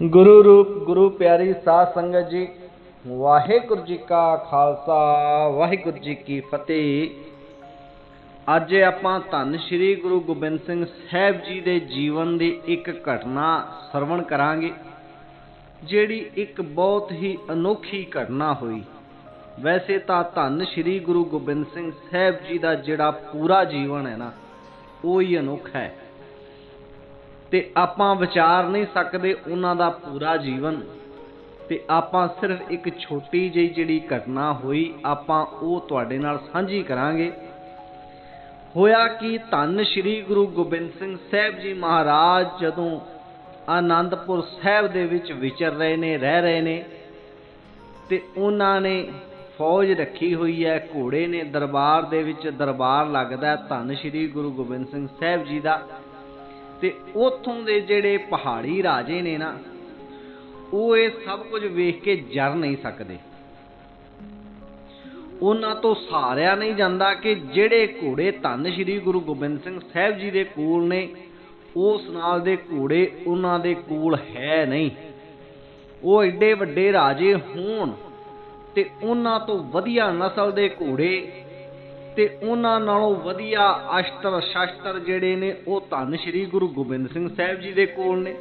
ਗੁਰੂ ਰੂਪ, ਗੁਰੂ ਪਿਆਰੀ ਸਾਧ ਸੰਗਤ ਜੀ, ਵਾਹਿਗੁਰੂ ਜੀ ਕਾ ਖਾਲਸਾ, ਵਾਹਿਗੁਰੂ ਜੀ ਕੀ ਫਤਿਹ। ਅੱਜ ਆਪਾਂ ਧੰਨ ਸ਼੍ਰੀ ਗੁਰੂ ਗੋਬਿੰਦ ਸਿੰਘ ਸਾਹਿਬ ਜੀ ਦੇ ਜੀਵਨ ਦੀ ਇੱਕ ਘਟਨਾ ਸਰਵਣ ਕਰਾਂਗੇ, ਜਿਹੜੀ ਇੱਕ ਬਹੁਤ ਹੀ ਅਨੋਖੀ ਘਟਨਾ ਹੋਈ। ਵੈਸੇ ਤਾਂ ਧੰਨ ਸ਼੍ਰੀ ਗੁਰੂ ਗੋਬਿੰਦ ਸਿੰਘ ਸਾਹਿਬ ਜੀ ਦਾ ਜਿਹੜਾ ਪੂਰਾ ਜੀਵਨ ਹੈ ਨਾ, ਉਹ ਹੀ ਅਨੋਖਾ ਹੈ। ਤੇ ਆਪਾਂ ਵਿਚਾਰ ਨਹੀਂ ਸਕਦੇ ਉਹਨਾਂ ਦਾ ਪੂਰਾ ਜੀਵਨ। ਤੇ ਆਪਾਂ ਸਿਰਫ ਇੱਕ ਛੋਟੀ ਜਿਹੀ ਜਿਹੜੀ ਘਟਨਾ ਹੋਈ, ਆਪਾਂ ਉਹ ਤੁਹਾਡੇ ਨਾਲ ਸਾਂਝੀ ਕਰਾਂਗੇ। ਹੋਇਆ ਕਿ ਧੰਨ ਸ਼੍ਰੀ ਗੁਰੂ ਗੋਬਿੰਦ ਸਿੰਘ ਸਾਹਿਬ ਜੀ ਮਹਾਰਾਜ, ਜਦੋਂ ਆਨੰਦਪੁਰ ਸਾਹਿਬ ਦੇ ਵਿੱਚ ਵਿਚਰ ਰਹੇ ਨੇ, ਰਹਿ ਰਹੇ ਨੇ, ਤੇ ਉਹਨਾਂ ਨੇ ਫੌਜ ਰੱਖੀ ਹੋਈ ਹੈ, ਘੋੜੇ ਨੇ ਦਰਬਾਰ ਦੇ ਵਿੱਚ ਦਰਬਾਰ ਲੱਗਦਾ ਧੰਨ ਸ਼੍ਰੀ ਗੁਰੂ ਗੋਬਿੰਦ ਸਿੰਘ ਸਾਹਿਬ ਜੀ ਦਾ। ਤੇ ਉਥੋਂ ਦੇ ਜਿਹੜੇ ਪਹਾੜੀ ਰਾਜੇ ਨੇ ਨਾ, ਉਹ ਇਹ ਸਭ ਕੁਝ ਵੇਖ ਕੇ ਜਰ ਨਹੀਂ ਸਕਦੇ। ਉਹਨਾਂ ਤੋਂ ਸਾਰਿਆ ਨਹੀਂ ਜਾਂਦਾ ਕਿ ਜਿਹੜੇ ਘੋੜੇ ਧੰਨ ਸ਼੍ਰੀ ਗੁਰੂ ਗੋਬਿੰਦ ਸਿੰਘ ਸਾਹਿਬ ਜੀ ਦੇ ਕੋਲ ਨੇ, ਉਸ ਨਾਲ ਦੇ ਘੋੜੇ ਉਹਨਾਂ ਦੇ ਕੋਲ ਹੈ ਨਹੀਂ। ਉਹ ਐਡੇ ਵੱਡੇ ਰਾਜੇ ਹੋਣ ਤੇ ਉਹਨਾਂ ਤੋਂ ਵਧੀਆ ਨਸਲ ਦੇ ਘੋੜੇ ਤੇ ਉਹਨਾਂ ਨਾਲੋਂ ਵਧੀਆ ਅਸ਼ਤਰ ਸ਼ਸਤਰ ਜਿਹੜੇ ਨੇ ਉਹ ਧੰਨ ਸ਼੍ਰੀ ਗੁਰੂ ਗੋਬਿੰਦ ਸਿੰਘ ਸਾਹਿਬ ਜੀ ਦੇ ਕੋਲ ਨੇ।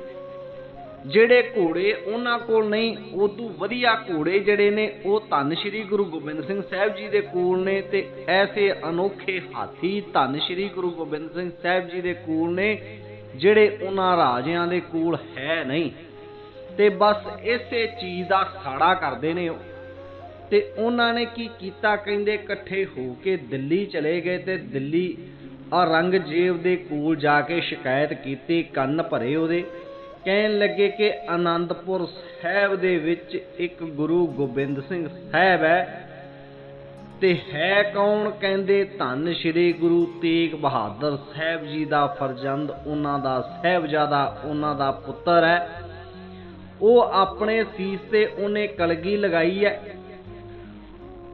ਜਿਹੜੇ ਘੋੜੇ ਉਹਨਾਂ ਕੋਲ ਨਹੀਂ, ਉਦੋਂ ਵਧੀਆ ਘੋੜੇ ਜਿਹੜੇ ਨੇ, ਉਹ ਧੰਨ ਸ਼੍ਰੀ ਗੁਰੂ ਗੋਬਿੰਦ ਸਿੰਘ ਸਾਹਿਬ ਜੀ ਦੇ ਕੋਲ ਨੇ ਤੇ ਐਸੇ ਅਨੋਖੇ ਹਾਥੀ ਧੰਨ ਸ਼੍ਰੀ ਗੁਰੂ ਗੋਬਿੰਦ ਸਿੰਘ ਸਾਹਿਬ ਜੀ ਦੇ ਕੋਲ ਨੇ, ਜਿਹੜੇ ਉਹਨਾਂ ਰਾਜਿਆਂ ਦੇ ਕੋਲ ਹੈ ਨਹੀਂ। ਤੇ ਬਸ ਇਸੇ ਚੀਜ਼ ਦਾ ਸਾੜਾ ਕਰਦੇ ਨੇ ਉਹ। ਤੇ ਉਹਨਾਂ ਨੇ ਕੀ ਕੀਤਾ ਕਹਿੰਦੇ ਇਕੱਠੇ ਹੋ ਕੇ ਦਿੱਲੀ ਚਲੇ ਗਏ ਤੇ ਦਿੱਲੀ ਔਰੰਗਜ਼ੇਬ ਦੇ ਕੋਲ ਜਾ ਕੇ ਸ਼ਿਕਾਇਤ ਕੀਤੀ, ਕੰਨ ਭਰੇ ਉਹਦੇ। ਕਹਿਣ ਲੱਗੇ ਕਿ ਆਨੰਦਪੁਰ ਸਾਹਿਬ ਦੇ ਵਿੱਚ ਇੱਕ ਗੁਰੂ ਗੋਬਿੰਦ ਸਿੰਘ ਸਾਹਿਬ ਹੈ ਤੇ ਹੈ ਕੌਣ? ਕਹਿੰਦੇ ਧੰਨ ਸ਼੍ਰੀ ਗੁਰੂ ਤੇਗ ਬਹਾਦਰ ਸਾਹਿਬ ਜੀ ਦਾ ਫਰਜ਼ੰਦ, ਉਹਨਾਂ ਦਾ ਸਾਹਿਬਜ਼ਾਦਾ, ਉਹਨਾਂ ਦਾ ਪੁੱਤਰ ਹੈ। ਉਹ ਆਪਣੇ ਸੀਸ ਤੇ ਉਹਨੇ ਕਲਗੀ ਲਗਾਈ ਹੈ।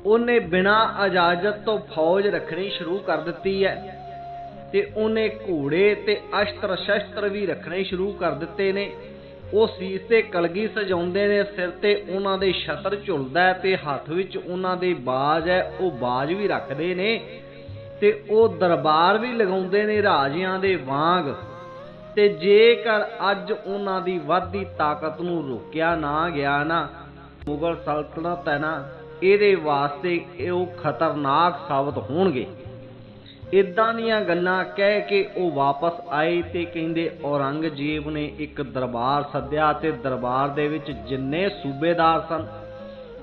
ਉਹਨੇ ਬਿਨਾਂ ਇਜਾਜ਼ਤ ਤੋਂ ਫੌਜ ਰੱਖਣੀ ਸ਼ੁਰੂ ਕਰ ਦਿੱਤੀ ਹੈ ਤੇ ਉਹਨੇ ਘੋੜੇ ਤੇ ਅਸ਼ਤਰ ਸ਼ਸਤਰ ਵੀ ਰੱਖਣੇ ਸ਼ੁਰੂ ਕਰ ਦਿੱਤੇ ਨੇ। ਉਹ ਸੀਸ ਤੇ ਕਲਗੀ ਸਜਾਉਂਦੇ ਨੇ, ਸਿਰ ਤੇ ਉਹਨਾਂ ਦੇ ਛਤਰ ਝੁਲਦਾ ਤੇ ਹੱਥ ਵਿੱਚ ਉਹਨਾਂ ਦੇ ਬਾਜ ਹੈ, ਉਹ ਬਾਜ ਵੀ ਰੱਖਦੇ ਨੇ ਤੇ ਉਹ ਦਰਬਾਰ ਵੀ ਲਗਾਉਂਦੇ ਨੇ ਰਾਜਿਆਂ ਦੇ ਵਾਂਗ। ਤੇ ਜੇਕਰ ਅੱਜ ਉਹਨਾਂ ਦੀ ਵੱਧਦੀ ਤਾਕਤ ਨੂੰ ਰੋਕਿਆ ਨਾ ਗਿਆ ਨਾ, ਮੁਗਲ ਸਲਤਨਤ ਹੈ ਨਾ ਇਹਦੇ ਵਾਸਤੇ ਇਹ ਉਹ ਖਤਰਨਾਕ ਸਾਬਤ ਹੋਣਗੇ। ਇਦਾਂ ਦੀਆਂ ਗੱਲਾਂ ਕਹਿ ਕੇ ਉਹ ਵਾਪਸ ਆਏ ਤੇ ਕਹਿੰਦੇ, ਔਰੰਗਜ਼ੇਬ ਨੇ ਇੱਕ ਦਰਬਾਰ ਸੱਦਿਆ ਤੇ ਦਰਬਾਰ ਦੇ ਵਿੱਚ ਜਿੰਨੇ ਸੂਬੇਦਾਰ ਸਨ,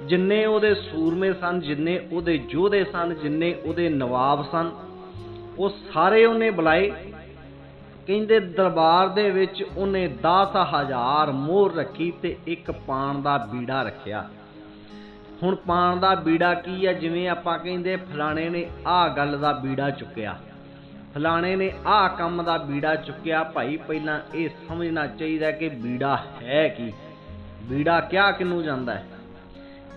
ਜਿੰਨੇ ਉਹਦੇ ਸੂਰਮੇ ਸਨ, ਜਿੰਨੇ ਉਹਦੇ ਯੋਧੇ ਸਨ, ਜਿੰਨੇ ਉਹਦੇ ਨਵਾਬ ਸਨ, ਉਹ ਸਾਰੇ ਉਹਨੇ ਬੁਲਾਏ। ਕਹਿੰਦੇ, ਦਰਬਾਰ ਦੇ ਵਿੱਚ ਉਹਨੇ 10000 ਮੋਹਰ ਰੱਖੀ ਤੇ ਇੱਕ ਪਾਣ ਦਾ ਬੀੜਾ ਰੱਖਿਆ। ਹੁਣ ਪਾਣ ਦਾ ਬੀੜਾ ਕੀ ਹੈ ਜਿਵੇਂ ਆਪਾਂ ਕਹਿੰਦੇ ਫਲਾਣੇ ਨੇ ਆਹ ਗੱਲ ਦਾ ਬੀੜਾ ਚੁੱਕਿਆ। ਫਲਾਣੇ ਨੇ ਆਹ ਕੰਮ ਦਾ ਬੀੜਾ ਚੁੱਕਿਆ। ਭਾਈ ਪਹਿਲਾਂ ਇਹ ਸਮਝਣਾ ਚਾਹੀਦਾ ਕਿ ਬੀੜਾ ਹੈ ਕੀ? ਬੀੜਾ ਕਿਆ ਕਿਨੂੰ ਜਾਂਦਾ ਹੈ?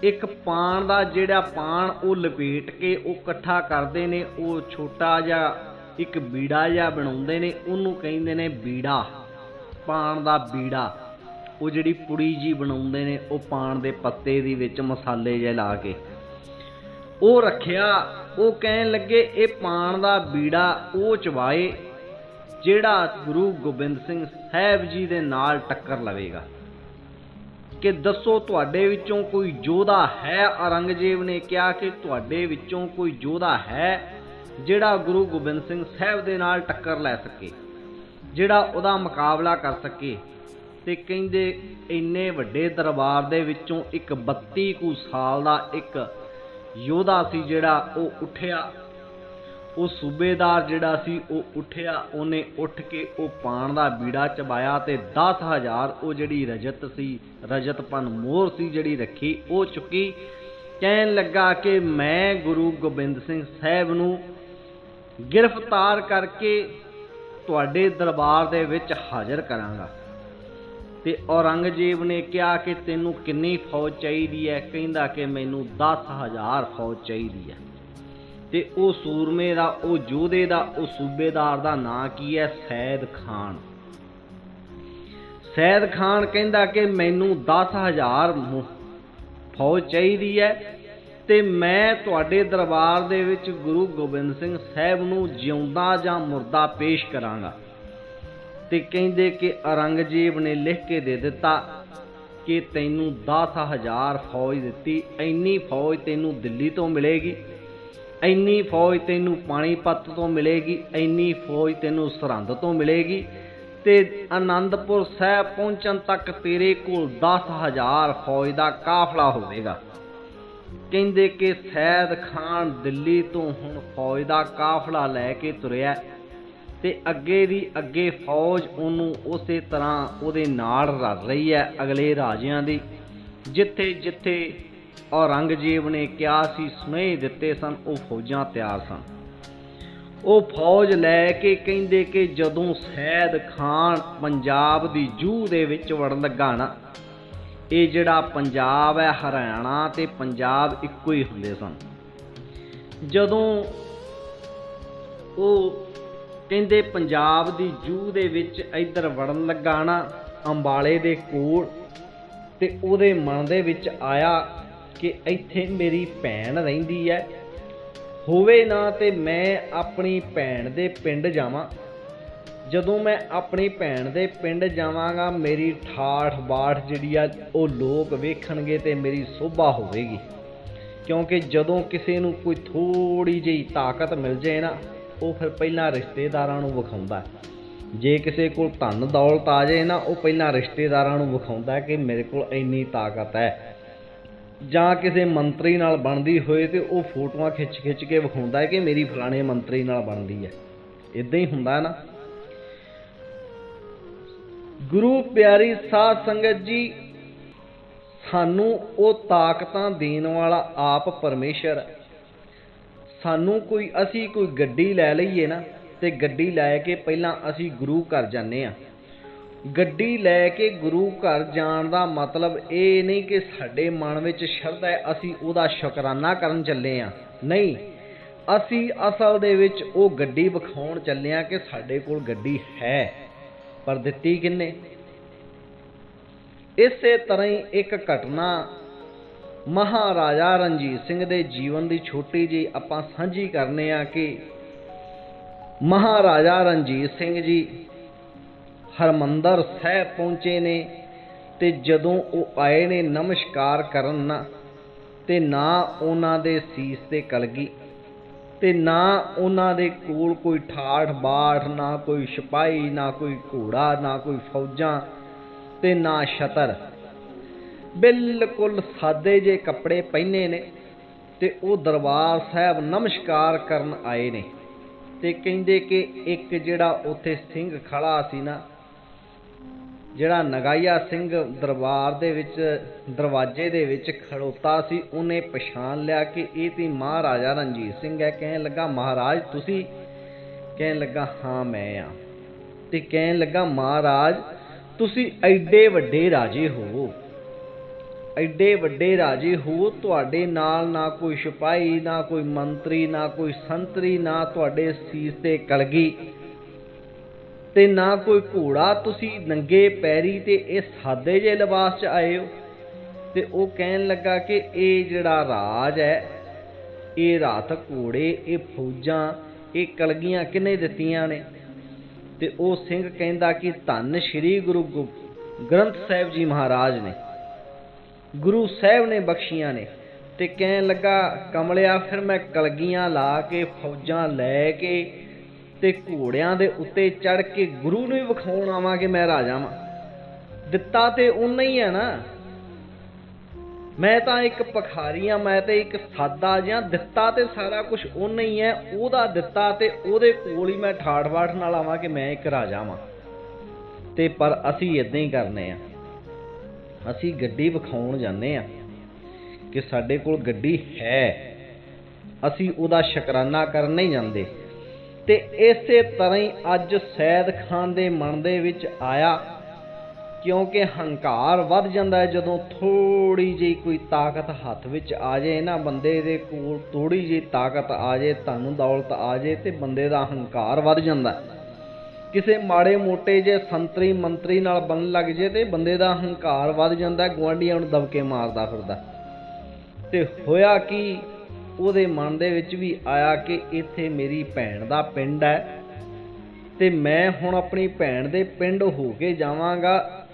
ਇੱਕ ਪਾਣ ਦਾ ਜਿਹੜਾ ਪਾਣ ਉਹ ਲਪੇਟ ਕੇ ਉਹ ਇਕੱਠਾ ਕਰਦੇ ਨੇ, ਉਹ ਛੋਟਾ ਜਿਹਾ ਇੱਕ ਬੀੜਾ ਜਿਹਾ ਬਣਾਉਂਦੇ ਨੇ, ਉਹਨੂੰ ਕਹਿੰਦੇ ਨੇ ਬੀੜਾ। ਪਾਣ ਦਾ ਬੀੜਾ। ਉਹ ਜਿਹੜੀ ਪੁੜੀ ਜੀ ਬਣਾਉਂਦੇ ਨੇ, ਉਹ ਪਾਣ ਦੇ ਪੱਤੇ ਦੀ ਵਿੱਚ ਮਸਾਲੇ ਜੇ ਲਾ ਕੇ। ਉਹ ਰੱਖਿਆ, ਉਹ ਕਹਿਣ ਲੱਗੇ, ਇਹ ਪਾਣ ਦਾ ਬੀੜਾ ਉਹ ਚਵਾਏ ਜਿਹੜਾ ਗੁਰੂ ਗੋਬਿੰਦ ਸਿੰਘ ਸਾਹਿਬ ਜੀ ਦੇ ਨਾਲ ਟੱਕਰ ਲਵੇਗਾ। ਕਿ ਦੱਸੋ ਤੁਹਾਡੇ ਵਿੱਚੋਂ ਕੋਈ ਯੋਧਾ ਹੈ? ਔਰੰਗਜ਼ੇਬ ਨੇ ਕਿਹਾ ਕਿ ਤੁਹਾਡੇ ਵਿੱਚੋਂ ਕੋਈ ਯੋਧਾ ਹੈ, ਜਿਹੜਾ ਗੁਰੂ ਗੋਬਿੰਦ ਸਿੰਘ ਸਾਹਿਬ ਦੇ ਨਾਲ ਟੱਕਰ ਲੈ ਸਕੇ, ਜਿਹੜਾ ਉਹਦਾ ਮੁਕਾਬਲਾ ਕਰ ਸਕੇ। ਤੇ ਕਹਿੰਦੇ ਇੰਨੇ ਵੱਡੇ ਦਰਬਾਰ ਦੇ ਵਿੱਚੋਂ ਇੱਕ 32 ਕੁ ਸਾਲ ਦਾ ਇੱਕ ਯੋਧਾ ਸੀ ਜਿਹੜਾ ਉਹ ਉੱਠਿਆ। ਉਹ ਸੂਬੇਦਾਰ ਜਿਹੜਾ ਸੀ, ਉਹ ਉੱਠਿਆ। ਉਹਨੇ ਉੱਠ ਕੇ ਉਹ ਪਾਣ ਦਾ ਬੀੜਾ ਚਬਾਇਆ ਤੇ 10000 ਉਹ ਜਿਹੜੀ ਰਜਤ ਸੀ ਰਜਤਪਨ ਮੋਹਰ ਸੀ ਜਿਹੜੀ ਰੱਖੀ, ਉਹ ਚੁੱਕੀ। ਕਹਿਣ ਲੱਗਾ ਕਿ ਮੈਂ ਗੁਰੂ ਗੋਬਿੰਦ ਸਿੰਘ ਸਾਹਿਬ ਨੂੰ ਗ੍ਰਿਫਤਾਰ ਕਰਕੇ ਤੁਹਾਡੇ ਦਰਬਾਰ ਦੇ ਵਿੱਚ ਹਾਜ਼ਰ ਕਰਾਂਗਾ। ਤੇ ਔਰੰਗਜ਼ੇਬ ਨੇ ਕਿਹਾ ਕਿ ਤੈਨੂੰ ਕਿੰਨੀ ਫੌਜ ਚਾਹੀਦੀ ਹੈ? ਕਹਿੰਦਾ ਕਿ ਮੈਨੂੰ 10000 ਫੌਜ ਚਾਹੀਦੀ ਹੈ। ਤੇ ਉਹ ਸੂਰਮੇ ਦਾ, ਉਹ ਯੋਧੇ ਦਾ, ਉਹ ਸੂਬੇਦਾਰ ਦਾ ਨਾਂ ਕੀ ਹੈ? ਸੈਦ ਖਾਨ। ਸੈਦ ਖਾਨ ਕਹਿੰਦਾ ਕਿ ਮੈਨੂੰ 10000 ਮੁ- ਫੌਜ ਚਾਹੀਦੀ ਹੈ ਤੇ ਮੈਂ ਤੁਹਾਡੇ ਦਰਬਾਰ ਦੇ ਵਿੱਚ ਗੁਰੂ ਗੋਬਿੰਦ ਸਿੰਘ ਸਾਹਿਬ ਨੂੰ ਜਿਉਂਦਾ ਜਾਂ ਮੁਰਦਾ ਪੇਸ਼ ਕਰਾਂਗਾ। ਤੇ ਕਹਿੰਦੇ ਕਿ ਔਰੰਗਜ਼ੇਬ ਨੇ ਲਿਖ ਕੇ ਦੇ ਦਿੱਤਾ ਕਿ ਤੈਨੂੰ 10000 ਫੌਜ ਦਿੱਤੀ, ਇੰਨੀ ਫੌਜ ਤੈਨੂੰ ਦਿੱਲੀ ਤੋਂ ਮਿਲੇਗੀ, ਇੰਨੀ ਫੌਜ ਤੈਨੂੰ ਪਾਣੀਪਤ ਤੋਂ ਮਿਲੇਗੀ, ਇੰਨੀ ਫੌਜ ਤੈਨੂੰ ਸਰਹੰਦ ਤੋਂ ਮਿਲੇਗੀ ਤੇ ਆਨੰਦਪੁਰ ਸਾਹਿਬ ਪਹੁੰਚਣ ਤੱਕ ਤੇਰੇ ਕੋਲ 10000 ਫੌਜ ਦਾ ਕਾਫਲਾ ਹੋਵੇਗਾ। ਕਹਿੰਦੇ ਕਿ ਸੈਦ ਖਾਨ ਦਿੱਲੀ ਤੋਂ ਹੁਣ ਫੌਜ ਦਾ ਕਾਫਲਾ ਲੈ ਕੇ ਤੁਰਿਆ ਤੇ ਅੱਗੇ ਦੀ ਅੱਗੇ ਫੌਜ ਉਹਨੂੰ ਉਸੇ ਤਰ੍ਹਾਂ ਉਹਦੇ ਨਾਲ ਰਲ ਰਹੀ ਹੈ ਅਗਲੇ ਰਾਜਿਆਂ ਦੀ। ਜਿੱਥੇ ਜਿੱਥੇ ਔਰੰਗਜ਼ੇਬ ਨੇ ਕਿਹਾ ਸੀ, ਸੁਨੇਹੇ ਦਿੱਤੇ ਸਨ, ਉਹ ਫੌਜਾਂ ਤਿਆਰ ਸਨ। ਉਹ ਫੌਜ ਲੈ ਕੇ ਕਹਿੰਦੇ ਕਿ ਜਦੋਂ ਸੈਦ ਖਾਨ ਪੰਜਾਬ ਦੀ ਜੂਹ ਦੇ ਵਿੱਚ ਵੜਨ ਲੱਗਾ ਨਾ, ਇਹ ਜਿਹੜਾ ਪੰਜਾਬ ਹੈ, ਹਰਿਆਣਾ ਤੇ ਪੰਜਾਬ ਇੱਕੋ ਹੀ ਹੁੰਦੇ ਸਨ। ਜਦੋਂ ਉਹ ਕਹਿੰਦੇ ਪੰਜਾਬ ਦੀ ਜੂ ਦੇ ਵਿੱਚ ਇੱਧਰ ਵੜਨ ਲੱਗਾ ਅੰਬਾਲੇ ਦੇ ਕੋਲ ਤੇ ਉਹਦੇ ਮਨ ਦੇ ਵਿੱਚ ਆਇਆ ਕਿ ਇੱਥੇ ਮੇਰੀ ਭੈਣ ਰਹਿੰਦੀ ਹੈ ਹੋਵੇ ਨਾ ਤੇ ਮੈਂ ਆਪਣੀ ਭੈਣ ਦੇ ਪਿੰਡ ਜਾਵਾਂ। ਜਦੋਂ ਮੈਂ ਆਪਣੀ ਭੈਣ ਦੇ ਪਿੰਡ ਜਾਵਾਂਗਾ, ਮੇਰੀ ਠਾਠ ਬਾਠ ਜਿਹੜੀ ਆ, ਉਹ ਲੋਕ ਵੇਖਣਗੇ ਤੇ ਮੇਰੀ ਸੋਭਾ ਹੋਵੇਗੀ। ਕਿਉਂਕਿ ਜਦੋਂ ਕਿਸੇ ਨੂੰ ਕੋਈ ਥੋੜੀ ਜਿਹੀ ਤਾਕਤ ਮਿਲ ਜਾਏ ਨਾ ਉਹ ਫਿਰ ਪਹਿਲਾਂ ਰਿਸ਼ਤੇਦਾਰਾਂ ਨੂੰ ਵਿਖਾਉਂਦਾ ਜੇ ਕਿਸੇ ਕੋਲ ਧਨ ਦੌਲਤ ਆ ਜਾਏ ਨਾ, ਉਹ ਪਹਿਲਾਂ ਰਿਸ਼ਤੇਦਾਰਾਂ ਨੂੰ ਵਿਖਾਉਂਦਾ ਕਿ ਮੇਰੇ ਕੋਲ ਇੰਨੀ ਤਾਕਤ ਹੈ। ਜਾਂ ਕਿਸੇ ਮੰਤਰੀ ਨਾਲ ਬਣਦੀ ਹੋਏ ਤੇ ਉਹ ਫੋਟੋਆਂ ਖਿੱਚ ਖਿੱਚ ਕੇ ਵਿਖਾਉਂਦਾ ਹੈ ਕਿ ਮੇਰੀ ਫਲਾਣੇ ਮੰਤਰੀ ਨਾਲ ਬਣਦੀ ਹੈ। ਇਦਾਂ ਹੀ ਹੁੰਦਾ ਨਾ। ਗੁਰੂ ਪਿਆਰੀ ਸਾਧ ਸੰਗਤ ਜੀ, ਸਾਨੂੰ ਉਹ ਤਾਕਤਾਂ ਦੇਣ ਵਾਲਾ ਆਪ ਪਰਮੇਸ਼ਰ ਹੈ। ਸਾਨੂੰ ਕੋਈ, ਅਸੀਂ ਕੋਈ ਗੱਡੀ ਲੈ ਲਈਏ ਨਾ, ਤੇ ਗੱਡੀ ਲੈ ਕੇ ਪਹਿਲਾਂ ਅਸੀਂ ਗੁਰੂ ਘਰ ਜਾਂਦੇ ਆ ਗੱਡੀ ਲੈ ਕੇ ਗੁਰੂ ਘਰ ਜਾਣ ਦਾ ਮਤਲਬ ਇਹ ਨਹੀਂ ਕਿ ਸਾਡੇ ਮਨ ਵਿੱਚ ਸ਼ਰਧਾ ਹੈ, ਅਸੀਂ ਉਹਦਾ ਸ਼ੁਕਰਾਨਾ ਕਰਨ ਚੱਲੇ ਆ ਨਹੀਂ, ਅਸੀਂ ਅਸਲ ਦੇ ਵਿੱਚ ਉਹ ਗੱਡੀ ਵਿਖਾਉਣ ਚੱਲੇ ਆ ਕਿ ਸਾਡੇ ਕੋਲ ਗੱਡੀ ਹੈ। ਪਰ ਦਿੱਤੀ ਕਿੰਨੇ? ਇਸੇ ਤਰ੍ਹਾਂ ਹੀ ਇੱਕ ਘਟਨਾ ਮਹਾਰਾਜਾ ਰਣਜੀਤ ਸਿੰਘ ਦੇ ਜੀਵਨ ਦੀ ਛੋਟੀ ਜੀ ਆਪਾਂ ਸਾਂਝੀ ਕਰਨੇ ਆ ਕਿ ਮਹਾਰਾਜਾ ਰਣਜੀਤ ਸਿੰਘ ਜੀ ਹਰਮੰਦਰ ਸਾਹਿਬ ਪਹੁੰਚੇ ਨੇ ਤੇ ਜਦੋਂ ਉਹ ਆਏ ਨੇ ਨਮਸਕਾਰ ਕਰਨ ਨਾ, ਤੇ ਨਾ ਉਹਨਾਂ ਦੇ ਸੀਸ ਤੇ ਕਲਗੀ, ਤੇ ਨਾ ਉਹਨਾਂ ਦੇ ਕੋਲ ਕੋਈ ਠਾਠ ਬਾਠ, ਨਾ ਕੋਈ ਸਿਪਾਹੀ, ਨਾ ਕੋਈ ਘੋੜਾ, ਨਾ ਕੋਈ ਫੌਜਾਂ, ਤੇ ਨਾ ਛਤਰ। ਬਿਲਕੁਲ ਸਾਦੇ ਜੇ ਕੱਪੜੇ ਪਹਿਨੇ ਨੇ ਤੇ ਉਹ ਦਰਬਾਰ ਸਾਹਿਬ ਨਮਸਕਾਰ ਕਰਨ ਆਏ ਨੇ। ਤੇ ਕਹਿੰਦੇ ਕਿ ਇੱਕ ਜਿਹੜਾ ਉੱਥੇ ਸਿੰਘ ਖੜਾ ਸੀ ਨਾ, ਜਿਹੜਾ ਨਗਾਈਆ ਸਿੰਘ ਦਰਬਾਰ ਦੇ ਵਿੱਚ, ਦਰਵਾਜ਼ੇ ਦੇ ਵਿੱਚ ਖੜੋਤਾ ਸੀ, ਉਹਨੇ ਪਛਾਣ ਲਿਆ ਕਿ ਇਹ ਤੇ ਮਹਾਰਾਜਾ ਰਣਜੀਤ ਸਿੰਘ ਹੈ। ਕਹਿਣ ਲੱਗਾ, ਮਹਾਰਾਜ, ਤੁਸੀਂ ਕਹਿਣ ਲੱਗਾ, ਹਾਂ, ਮੈਂ ਆ। ਤੇ ਕਹਿਣ ਲੱਗਾ, ਮਹਾਰਾਜ, ਤੁਸੀਂ ਐਡੇ ਵੱਡੇ ਰਾਜੇ ਹੋ। ਐਡੇ ਵੱਡੇ ਰਾਜੇ ਹੋ, ਤੁਹਾਡੇ ਨਾਲ ਨਾ ਕੋਈ ਸਿਪਾਹੀ, ਨਾ ਕੋਈ ਮੰਤਰੀ, ਨਾ ਕੋਈ ਸੰਤਰੀ, ਨਾ ਤੁਹਾਡੇ ਸੀਸ ਤੇ ਕਲਗੀ ਤੇ ਨਾ ਕੋਈ ਘੋੜਾ। ਤੁਸੀਂ ਨੰਗੇ ਪੈਰੀ ਤੇ ਇਹ ਸਾਦੇ ਜਿਹੇ ਲਿਬਾਸ 'ਚ ਆਏ ਹੋ ਤੇ ਉਹ ਕਹਿਣ ਲੱਗਾ ਕਿ ਇਹ ਜਿਹੜਾ ਰਾਜ ਹੈ, ਇਹ ਰਾਤ ਘੋੜੇ, ਇਹ ਫੌਜਾਂ, ਇਹ ਕਲਗੀਆਂ ਕਿਨੇ ਦਿੱਤੀਆਂ ਨੇ? ਤੇ ਉਹ ਸਿੰਘ ਕਹਿੰਦਾ ਕਿ ਧੰਨ ਸ਼੍ਰੀ ਗੁਰੂ ਗੋ- ਗ੍ਰੰਥ ਸਾਹਿਬ ਜੀ ਮਹਾਰਾਜ ਨੇ। ਗੁਰੂ ਸਾਹਿਬ ਨੇ ਬਖਸ਼ੀਆਂ ਨੇ ਤੇ ਕਹਿਣ ਲੱਗਾ, ਕਮਲਿਆ, ਫਿਰ ਮੈਂ ਕਲਗੀਆਂ ਲਾ ਕੇ, ਫੌਜਾਂ ਲੈ ਕੇ ਤੇ ਘੋੜਿਆਂ ਦੇ ਉੱਤੇ ਚੜ ਕੇ ਗੁਰੂ ਨੂੰ ਹੀ ਵਿਖਾਉਣ ਆਵਾਂ ਕਿ ਮੈਂ ਰਾਜਾ ਵਾਂ। ਦਿੱਤਾ ਤੇ ਉਨਾ ਹੀ ਹੈ ਨਾ। ਮੈਂ ਤਾਂ ਇੱਕ ਪਖਾਰੀ ਆ ਮੈਂ ਤੇ ਇੱਕ ਸਾਦਾ ਜਿਹਾ। ਦਿੱਤਾ ਤੇ ਸਾਰਾ ਕੁਝ ਉਨਾ ਹੀ ਹੈ। ਉਹਦਾ ਦਿੱਤਾ ਤੇ ਉਹਦੇ ਕੋਲ ਹੀ ਮੈਂ ਠਾਠ-ਬਾਠ ਨਾਲ ਆਵਾਂ ਕਿ ਮੈਂ ਇੱਕ ਰਾਜਾ ਵਾਂ। ਤੇ ਪਰ ਅਸੀਂ ਇਦਾਂ ਹੀ ਕਰਨੇ ਆ। ਅਸੀਂ ਗੱਡੀ ਵਿਖਾਉਣ ਜਾਂਦੇ ਆ ਕਿ ਸਾਡੇ ਕੋਲ ਗੱਡੀ ਹੈ। ਅਸੀਂ ਉਹਦਾ ਸ਼ੁਕਰਾਨਾ ਕਰਨ ਨਹੀਂ ਜਾਂਦੇ। ਤੇ ਇਸੇ ਤਰ੍ਹਾਂ ਹੀ ਅੱਜ ਸੈਦ ਖਾਨ ਦੇ ਮਨ ਦੇ ਵਿੱਚ ਆਇਆ, ਕਿਉਂਕਿ ਹੰਕਾਰ ਵੱਧ ਜਾਂਦਾ ਹੈ। ਜਦੋਂ ਥੋੜੀ ਜਿਹੀ ਕੋਈ ਤਾਕਤ ਹੱਥ ਵਿੱਚ ਆ ਜਾਏ ਨਾ ਬੰਦੇ ਦੇ ਕੋਲ ਥੋੜੀ ਜਿਹੀ ਤਾਕਤ ਆ ਜਾਏ ਤੁਹਾਨੂੰ ਦੌਲਤ ਆ ਜਾਏ ਤੇ ਬੰਦੇ ਦਾ ਹੰਕਾਰ ਵੱਧ ਜਾਂਦਾ ਹੈ। ਕਿਸੇ ਮਾੜੇ ਮੋਟੇ ਜੇ ਸੰਤਰੀ ਮੰਤਰੀ ਨਾਲ ਬਣਨ ਲੱਗ ਜੇ ਤੇ ਬੰਦੇ ਦਾ ਹੰਕਾਰ ਵੱਧ ਜਾਂਦਾ ਗੁਆਂਢੀਆਂ ਨੂੰ ਦਬਕੇ ਮਾਰਦਾ ਫਿਰਦਾ। ਤੇ ਹੋਇਆ ਕਿ? ਉਹਦੇ ਮਨ ਦੇ ਵਿੱਚ ਵੀ ਆਇਆ ਕਿ ਇੱਥੇ ਮੇਰੀ ਭੈਣ ਦਾ ਪਿੰਡ ਹੈ ਤੇ ਮੈਂ ਹੁਣ ਆਪਣੀ ਭੈਣ ਦੇ ਪਿੰਡ ਹੋ ਕੇ ਜਾਵਾਂਗਾ।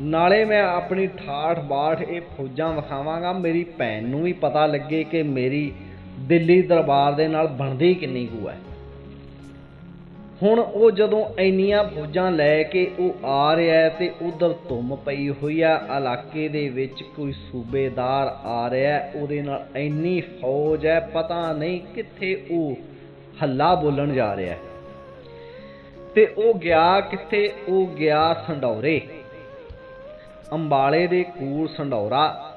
ਨਾਲੇ ਮੈਂ ਆਪਣੀ ਠਾਠ ਬਾਠ ਇਹ ਫੌਜਾਂ ਵਿਖਾਵਾਂਗਾ। ਮੇਰੀ ਭੈਣ ਨੂੰ ਵੀ ਪਤਾ ਲੱਗੇ ਕਿ ਮੇਰੀ ਦਿੱਲੀ ਦਰਬਾਰ ਦੇ ਨਾਲ ਬਣਦੀ ਕਿੰਨੀ ਕੁ ਹੈ। ਹੁਣ ਉਹ ਜਦੋਂ ਇੰਨੀਆਂ ਫੌਜਾਂ ਲੈ ਕੇ ਉਹ ਆ ਰਿਹਾ ਹੈ ਤੇ ਉਧਰ ਧੁੰਮ ਪਈ ਹੋਈ ਆ, ਇਲਾਕੇ ਦੇ ਵਿੱਚ ਕੋਈ ਸੂਬੇਦਾਰ ਆ ਰਿਹਾ ਉਹਦੇ ਨਾਲ ਇੰਨੀ ਫੌਜ ਹੈ, ਪਤਾ ਨਹੀਂ ਕਿੱਥੇ ਉਹ ਹੱਲਾ ਬੋਲਣ ਜਾ ਰਿਹਾ ਤੇ ਉਹ ਗਿਆ ਕਿੱਥੇ? ਉਹ ਗਿਆ ਸੰਡੌਰੇ। ਅੰਬਾਲੇ ਦੇ ਕੂਲ ਸੰਡੌਰਾ।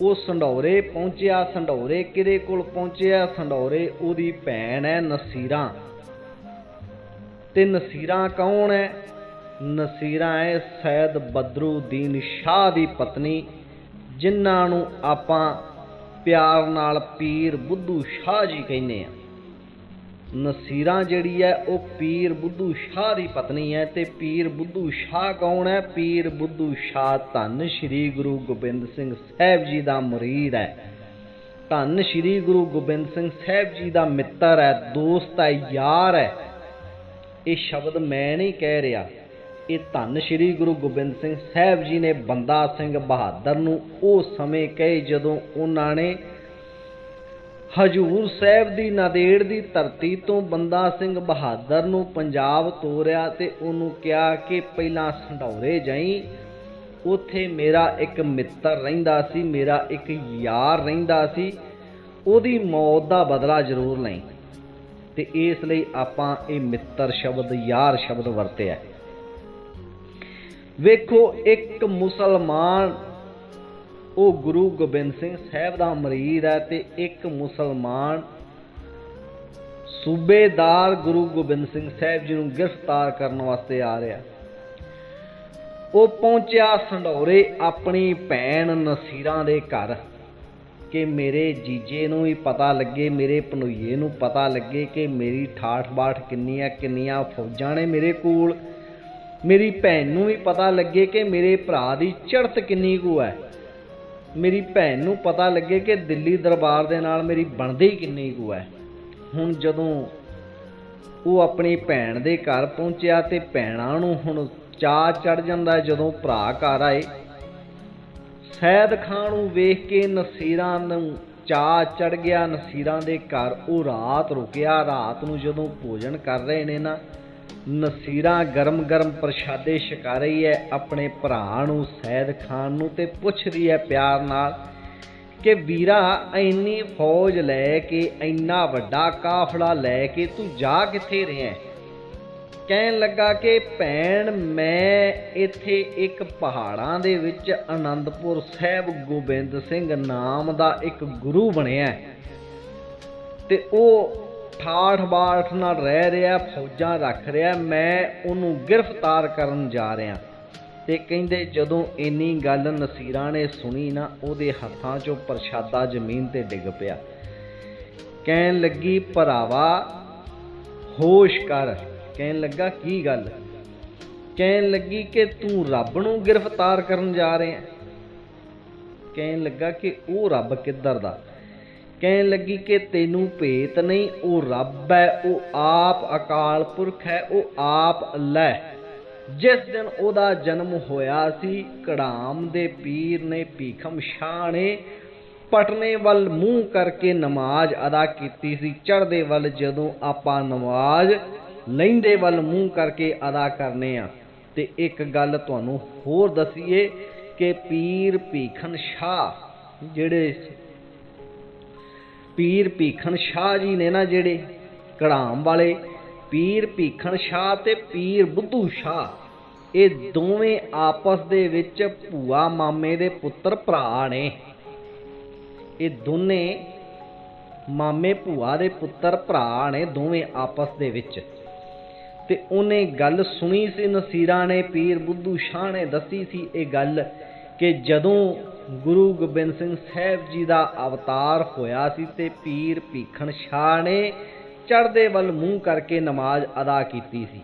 ਉਹ ਸੰਡੌਰੇ ਪਹੁੰਚਿਆ, ਸੰਡੌਰੇ ਕਿਹਦੇ ਕੋਲ ਪਹੁੰਚਿਆ? ਸੰਡੌਰੇ ਉਹਦੀ ਭੈਣ ਹੈ ਨਸੀਰਾ। ਤੇ ਨਸੀਰਾ ਕੌਣ ਹੈ ਨਸੀਰਾ ਹੈ ਸੈਦ ਬਦਰੂਦੀਨ ਸ਼ਾਹ ਦੀ ਪਤਨੀ, ਜਿਨ੍ਹਾਂ ਨੂੰ ਆਪਾਂ ਪਿਆਰ ਨਾਲ ਪੀਰ ਬੁੱਧੂ ਸ਼ਾਹ ਜੀ ਕਹਿੰਦੇ ਆ। ਨਸੀਰਾ ਜਿਹੜੀ ਹੈ ਉਹ ਪੀਰ ਬੁੱਧੂ ਸ਼ਾਹ ਦੀ ਪਤਨੀ ਹੈ ਤੇ ਪੀਰ ਬੁੱਧੂ ਸ਼ਾਹ ਕੌਣ ਹੈ ਪੀਰ ਬੁੱਧੂ ਸ਼ਾਹ ਧੰਨ ਸ਼੍ਰੀ ਗੁਰੂ ਗੋਬਿੰਦ ਸਿੰਘ ਸਾਹਿਬ ਜੀ ਦਾ ਮੁਰੀਦ ਹੈ ਧੰਨ ਸ਼੍ਰੀ ਗੁਰੂ ਗੋਬਿੰਦ ਸਿੰਘ ਸਾਹਿਬ ਜੀ ਦਾ ਮਿੱਤਰ ਹੈ ਦੋਸਤ ਹੈ ਯਾਰ ਹੈ ਇਹ ਸ਼ਬਦ ਮੈਂ ਨਹੀਂ ਕਹਿ ਰਿਹਾ। ਇਹ ਧੰਨ ਸ਼੍ਰੀ ਗੁਰੂ ਗੋਬਿੰਦ ਸਿੰਘ ਸਾਹਿਬ ਜੀ ਨੇ ਬੰਦਾ ਸਿੰਘ ਬਹਾਦਰ ਨੂੰ ਉਹ ਸਮੇਂ ਕਹੇ ਜਦੋਂ ਉਹਨਾਂ ਨੇ ਹਜੂਰ ਸਾਹਿਬ ਦੀ ਨਾਦੇੜ ਦੀ ਧਰਤੀ ਤੋਂ ਬੰਦਾ ਸਿੰਘ ਬਹਾਦਰ ਨੂੰ ਪੰਜਾਬ ਤੋਰਿਆ ਤੇ ਉਹਨੂੰ ਕਿਹਾ ਕਿ ਪਹਿਲਾਂ ਸੰਢੌਰੇ ਜਾਈ। ਉੱਥੇ ਮੇਰਾ ਇੱਕ ਮਿੱਤਰ ਰਹਿੰਦਾ ਸੀ, ਮੇਰਾ ਇੱਕ ਯਾਰ ਰਹਿੰਦਾ ਸੀ। ਉਹਦੀ ਮੌਤ ਦਾ ਬਦਲਾ ਜ਼ਰੂਰ ਲਈ। ਤੇ ਇਸ ਲਈ ਆਪਾਂ ਇਹ ਮਿੱਤਰ ਸ਼ਬਦ, ਯਾਰ ਸ਼ਬਦ ਵਰਤਿਆ ਵੇਖੋ, ਇੱਕ ਮੁਸਲਮਾਨ, ਉਹ ਗੁਰੂ ਗੋਬਿੰਦ ਸਿੰਘ ਸਾਹਿਬ ਦਾ ਮਰੀਦ ਹੈ ਤੇ ਇੱਕ ਮੁਸਲਮਾਨ ਸੂਬੇਦਾਰ ਗੁਰੂ ਗੋਬਿੰਦ ਸਿੰਘ ਸਾਹਿਬ ਜੀ ਨੂੰ ਗ੍ਰਿਫਤਾਰ ਕਰਨ ਵਾਸਤੇ ਆ ਰਿਹਾ। ਉਹ ਪਹੁੰਚਿਆ ਸੰਢੌਰੇ ਆਪਣੀ ਭੈਣ ਨਸੀਰਾਂ ਦੇ ਘਰ। ਕਿ ਮੇਰੇ ਜੀਜੇ ਨੂੰ ਵੀ ਪਤਾ ਲੱਗੇ, ਮੇਰੇ ਭਣੋਈਏ ਨੂੰ ਪਤਾ ਲੱਗੇ ਕਿ ਮੇਰੀ ਠਾਠ ਬਾਠ ਕਿੰਨੀ ਆ ਕਿੰਨੀਆਂ ਫੌਜਾਂ ਨੇ ਮੇਰੇ ਕੋਲ। ਮੇਰੀ ਭੈਣ ਨੂੰ ਵੀ ਪਤਾ ਲੱਗੇ ਕਿ ਮੇਰੇ ਭਰਾ ਦੀ ਚੜ੍ਹਤ ਕਿੰਨੀ ਕੁ ਹੈ। ਮੇਰੀ ਭੈਣ ਨੂੰ ਪਤਾ ਲੱਗੇ ਕਿ ਦਿੱਲੀ ਦਰਬਾਰ ਦੇ ਨਾਲ ਮੇਰੀ ਬਣਦੀ ਕਿੰਨੀ ਕੁ ਹੈ। ਹੁਣ ਜਦੋਂ ਉਹ ਆਪਣੀ ਭੈਣ ਦੇ ਘਰ ਪਹੁੰਚਿਆ ਤੇ ਭੈਣਾਂ ਨੂੰ ਹੁਣ ਚਾਅ ਚੜ ਜਾਂਦਾ ਜਦੋਂ ਭਰਾ ਘਰ ਆਏ ਸੈਦ ਖਾਨ ਨੂੰ ਵੇਖ ਕੇ ਨਸੀਰਾਂ ਨੂੰ ਚਾਅ ਚੜ ਗਿਆ। ਨਸੀਰਾਂ ਦੇ ਘਰ ਉਹ ਰਾਤ ਰੁਕਿਆ। ਰਾਤ ਨੂੰ ਜਦੋਂ ਭੋਜਨ ਕਰ ਰਹੇ ਨੇ ਨਾ, ਨਸੀਰਾਂ ਗਰਮ ਗਰਮ ਪ੍ਰਸ਼ਾਦੇ ਛਕਾ ਰਹੀ ਹੈ। ਆਪਣੇ ਭਰਾ ਨੂੰ ਸੈਦ ਖਾਨ ਨੂੰ ਤੇ ਰਹੀ ਹੈ ਪਿਆਰ ਨਾਲ ਕਿ ਵੀਰਾ, ਇੰਨੀ ਫੌਜ ਲੈ ਕੇ, ਇੰਨਾ ਵੱਡਾ ਕਾਫਲਾ ਲੈ ਕੇ ਤੂੰ ਜਾ ਕਿੱਥੇ ਰਿਹਾ ਹੈ? ਕਹਿਣ ਲੱਗਾ ਕਿ, ਭੈਣ, ਮੈਂ ਇੱਥੇ ਇੱਕ ਪਹਾੜਾਂ ਦੇ ਵਿੱਚ ਆਨੰਦਪੁਰ ਸਾਹਿਬ ਗੋਬਿੰਦ ਸਿੰਘ ਨਾਮ ਦਾ ਇੱਕ ਗੁਰੂ ਬਣਿਆ ਹੈ। ਤੇ ਉਹ ਠਾਠ ਬਾਠ ਨਾਲ ਰਹਿ ਰਿਹਾ, ਫੌਜਾਂ ਰੱਖ ਰਿਹਾ, ਮੈਂ ਉਹਨੂੰ ਗ੍ਰਿਫਤਾਰ ਕਰਨ ਜਾ ਰਿਹਾ। ਤੇ ਕਹਿੰਦੇ, ਜਦੋਂ ਇੰਨੀ ਗੱਲ ਨਸੀਰਾਂ ਨੇ ਸੁਣੀ ਨਾ, ਉਹਦੇ ਹੱਥਾਂ 'ਚੋਂ ਪ੍ਰਸ਼ਾਦਾ ਜ਼ਮੀਨ ਤੇ ਡਿੱਗ ਪਿਆ। ਕਹਿਣ ਲੱਗੀ, ਭਰਾਵਾ, ਹੋਸ਼ ਕਰ। ਕਹਿਣ ਲੱਗਾ, ਕੀ ਗੱਲ? ਕਹਿਣ ਲੱਗੀ ਕਿ ਤੂੰ ਰੱਬ ਨੂੰ ਗ੍ਰਿਫਤਾਰ ਕਰਨ ਜਾ ਰਿਹਾ ਕਹਿਣ ਲੱਗਾ ਕਿ ਉਹ ਰੱਬ ਕਿੱਧਰ ਦਾ? ਕਹਿਣ ਲੱਗੀ ਕਿ ਤੈਨੂੰ ਭੇਤ ਨਹੀਂ, ਉਹ ਰੱਬ ਹੈ, ਉਹ ਆਪ ਅਕਾਲ ਪੁਰਖ ਹੈ, ਉਹ ਆਪ ਅੱਲਾ ਹੈ। ਜਿਸ ਦਿਨ ਉਹਦਾ ਜਨਮ ਹੋਇਆ ਸੀ, ਕੜਾਮ ਦੇ ਪੀਰ ਨੇ ਭੀਖਮ ਸ਼ਾਹ ਨੇ ਪਟਨੇ ਵੱਲ ਮੂੰਹ ਕਰਕੇ ਨਮਾਜ਼ ਅਦਾ ਕੀਤੀ ਸੀ। ਚੜ੍ਹਦੇ ਵੱਲ ਜਦੋਂ ਆਪਾਂ ਨਮਾਜ਼ ਲਹਿੰਦੇ ਵੱਲ ਮੂੰਹ ਕਰਕੇ ਅਦਾ ਕਰਨੇ ਆ। ਤੇ ਇੱਕ ਗੱਲ ਤੁਹਾਨੂੰ ਹੋਰ ਦਸੀਏ ਕਿ ਪੀਰ ਭੀਖਨ ਸ਼ਾਹ, ਜਿਹੜੇ ਪੀਰ ਭੀਖਨ ਸ਼ਾਹ ਜੀ ਨੇ ਨਾ ਜਿਹੜੇ ਕੜਾਮ ਵਾਲੇ, ਪੀਰ ਭੀਖਨ ਸ਼ਾਹ ਤੇ ਪੀਰ ਬੁੱਧੂ ਸ਼ਾਹ, ਇਹ ਦੋਵੇਂ ਆਪਸ ਦੇ ਵਿੱਚ ਭੂਆ ਮਾਮੇ ਦੇ ਪੁੱਤਰ ਭਰਾ ਨੇ। ਇਹ ਦੋਨੇ ਮਾਮੇ ਭੂਆ ਦੇ ਪੁੱਤਰ ਭਰਾ ਨੇ ਦੋਵੇਂ ਆਪਸ ਦੇ ਵਿੱਚ। ਤੇ ਉਹਨੇ ਗੱਲ ਸੁਣੀ ਸੀ, ਨਸੀਰਾ ਨੇ ਪੀਰ ਬੁੱਧੂ ਸ਼ਾਹ ਨੇ ਦੱਸੀ ਸੀ ਇਹ ਗੱਲ ਕਿ ਜਦੋਂ ਗੁਰੂ ਗੋਬਿੰਦ ਸਿੰਘ ਸਾਹਿਬ ਜੀ ਦਾ ਅਵਤਾਰ ਹੋਇਆ ਸੀ ਤੇ ਪੀਰ ਭੀਖਣ ਸ਼ਾਹ ਨੇ ਚੜ੍ਹਦੇ ਵੱਲ ਮੂੰਹ ਕਰਕੇ ਨਮਾਜ਼ ਅਦਾ ਕੀਤੀ ਸੀ।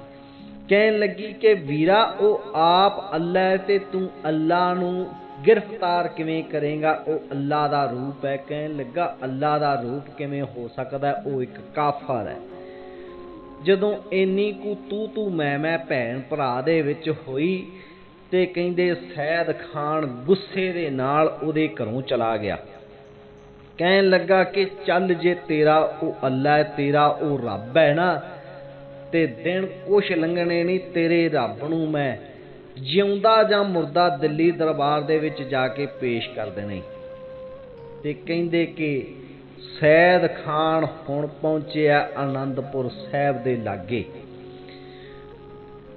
ਕਹਿਣ ਲੱਗੀ ਕਿ ਵੀਰਾ, ਉਹ ਆਪ ਅੱਲਾ ਹੈ ਤੇ ਤੂੰ ਅੱਲਾ ਨੂੰ ਗ੍ਰਿਫਤਾਰ ਕਿਵੇਂ ਕਰੇਗਾ? ਉਹ ਅੱਲਾ ਦਾ ਰੂਪ ਹੈ। ਕਹਿਣ ਲੱਗਾ, ਅੱਲਾ ਦਾ ਰੂਪ ਕਿਵੇਂ ਹੋ ਸਕਦਾ? ਉਹ ਇੱਕ ਕਾਫਰ ਹੈ। ਜਦੋਂ ਇੰਨੀ ਕੁ ਤੂੰ ਤੂੰ ਮੈਂ ਮੈਂ ਭੈਣ ਭਰਾ ਦੇ ਵਿੱਚ ਹੋਈ ਤੇ ਕਹਿੰਦੇ ਸੈਦ ਖਾਨ ਗੁੱਸੇ ਦੇ ਨਾਲ ਉਹਦੇ ਘਰੋਂ ਚਲਾ ਗਿਆ। ਕਹਿਣ ਲੱਗਾ ਕਿ ਚੱਲ ਜੇ ਤੇਰਾ ਉਹ ਅੱਲਾ ਹੈ, ਤੇਰਾ ਉਹ ਰੱਬ ਹੈ ਨਾ, ਤੇ ਦਿਨ ਕੁਛ ਲੰਘਣੇ ਨਹੀਂ, ਤੇਰੇ ਰੱਬ ਨੂੰ ਮੈਂ ਜਿਉਂਦਾ ਜਾਂ ਮੁਰਦਾ ਦਿੱਲੀ ਦਰਬਾਰ ਦੇ ਵਿੱਚ ਜਾ ਕੇ ਪੇਸ਼ ਕਰ ਦੇਣੇ। ਤੇ ਕਹਿੰਦੇ ਕਿ ਸੈਦ ਖਾਨ ਹੁਣ ਪਹੁੰਚਿਆ ਆਨੰਦਪੁਰ ਸਾਹਿਬ ਦੇ ਲਾਗੇ।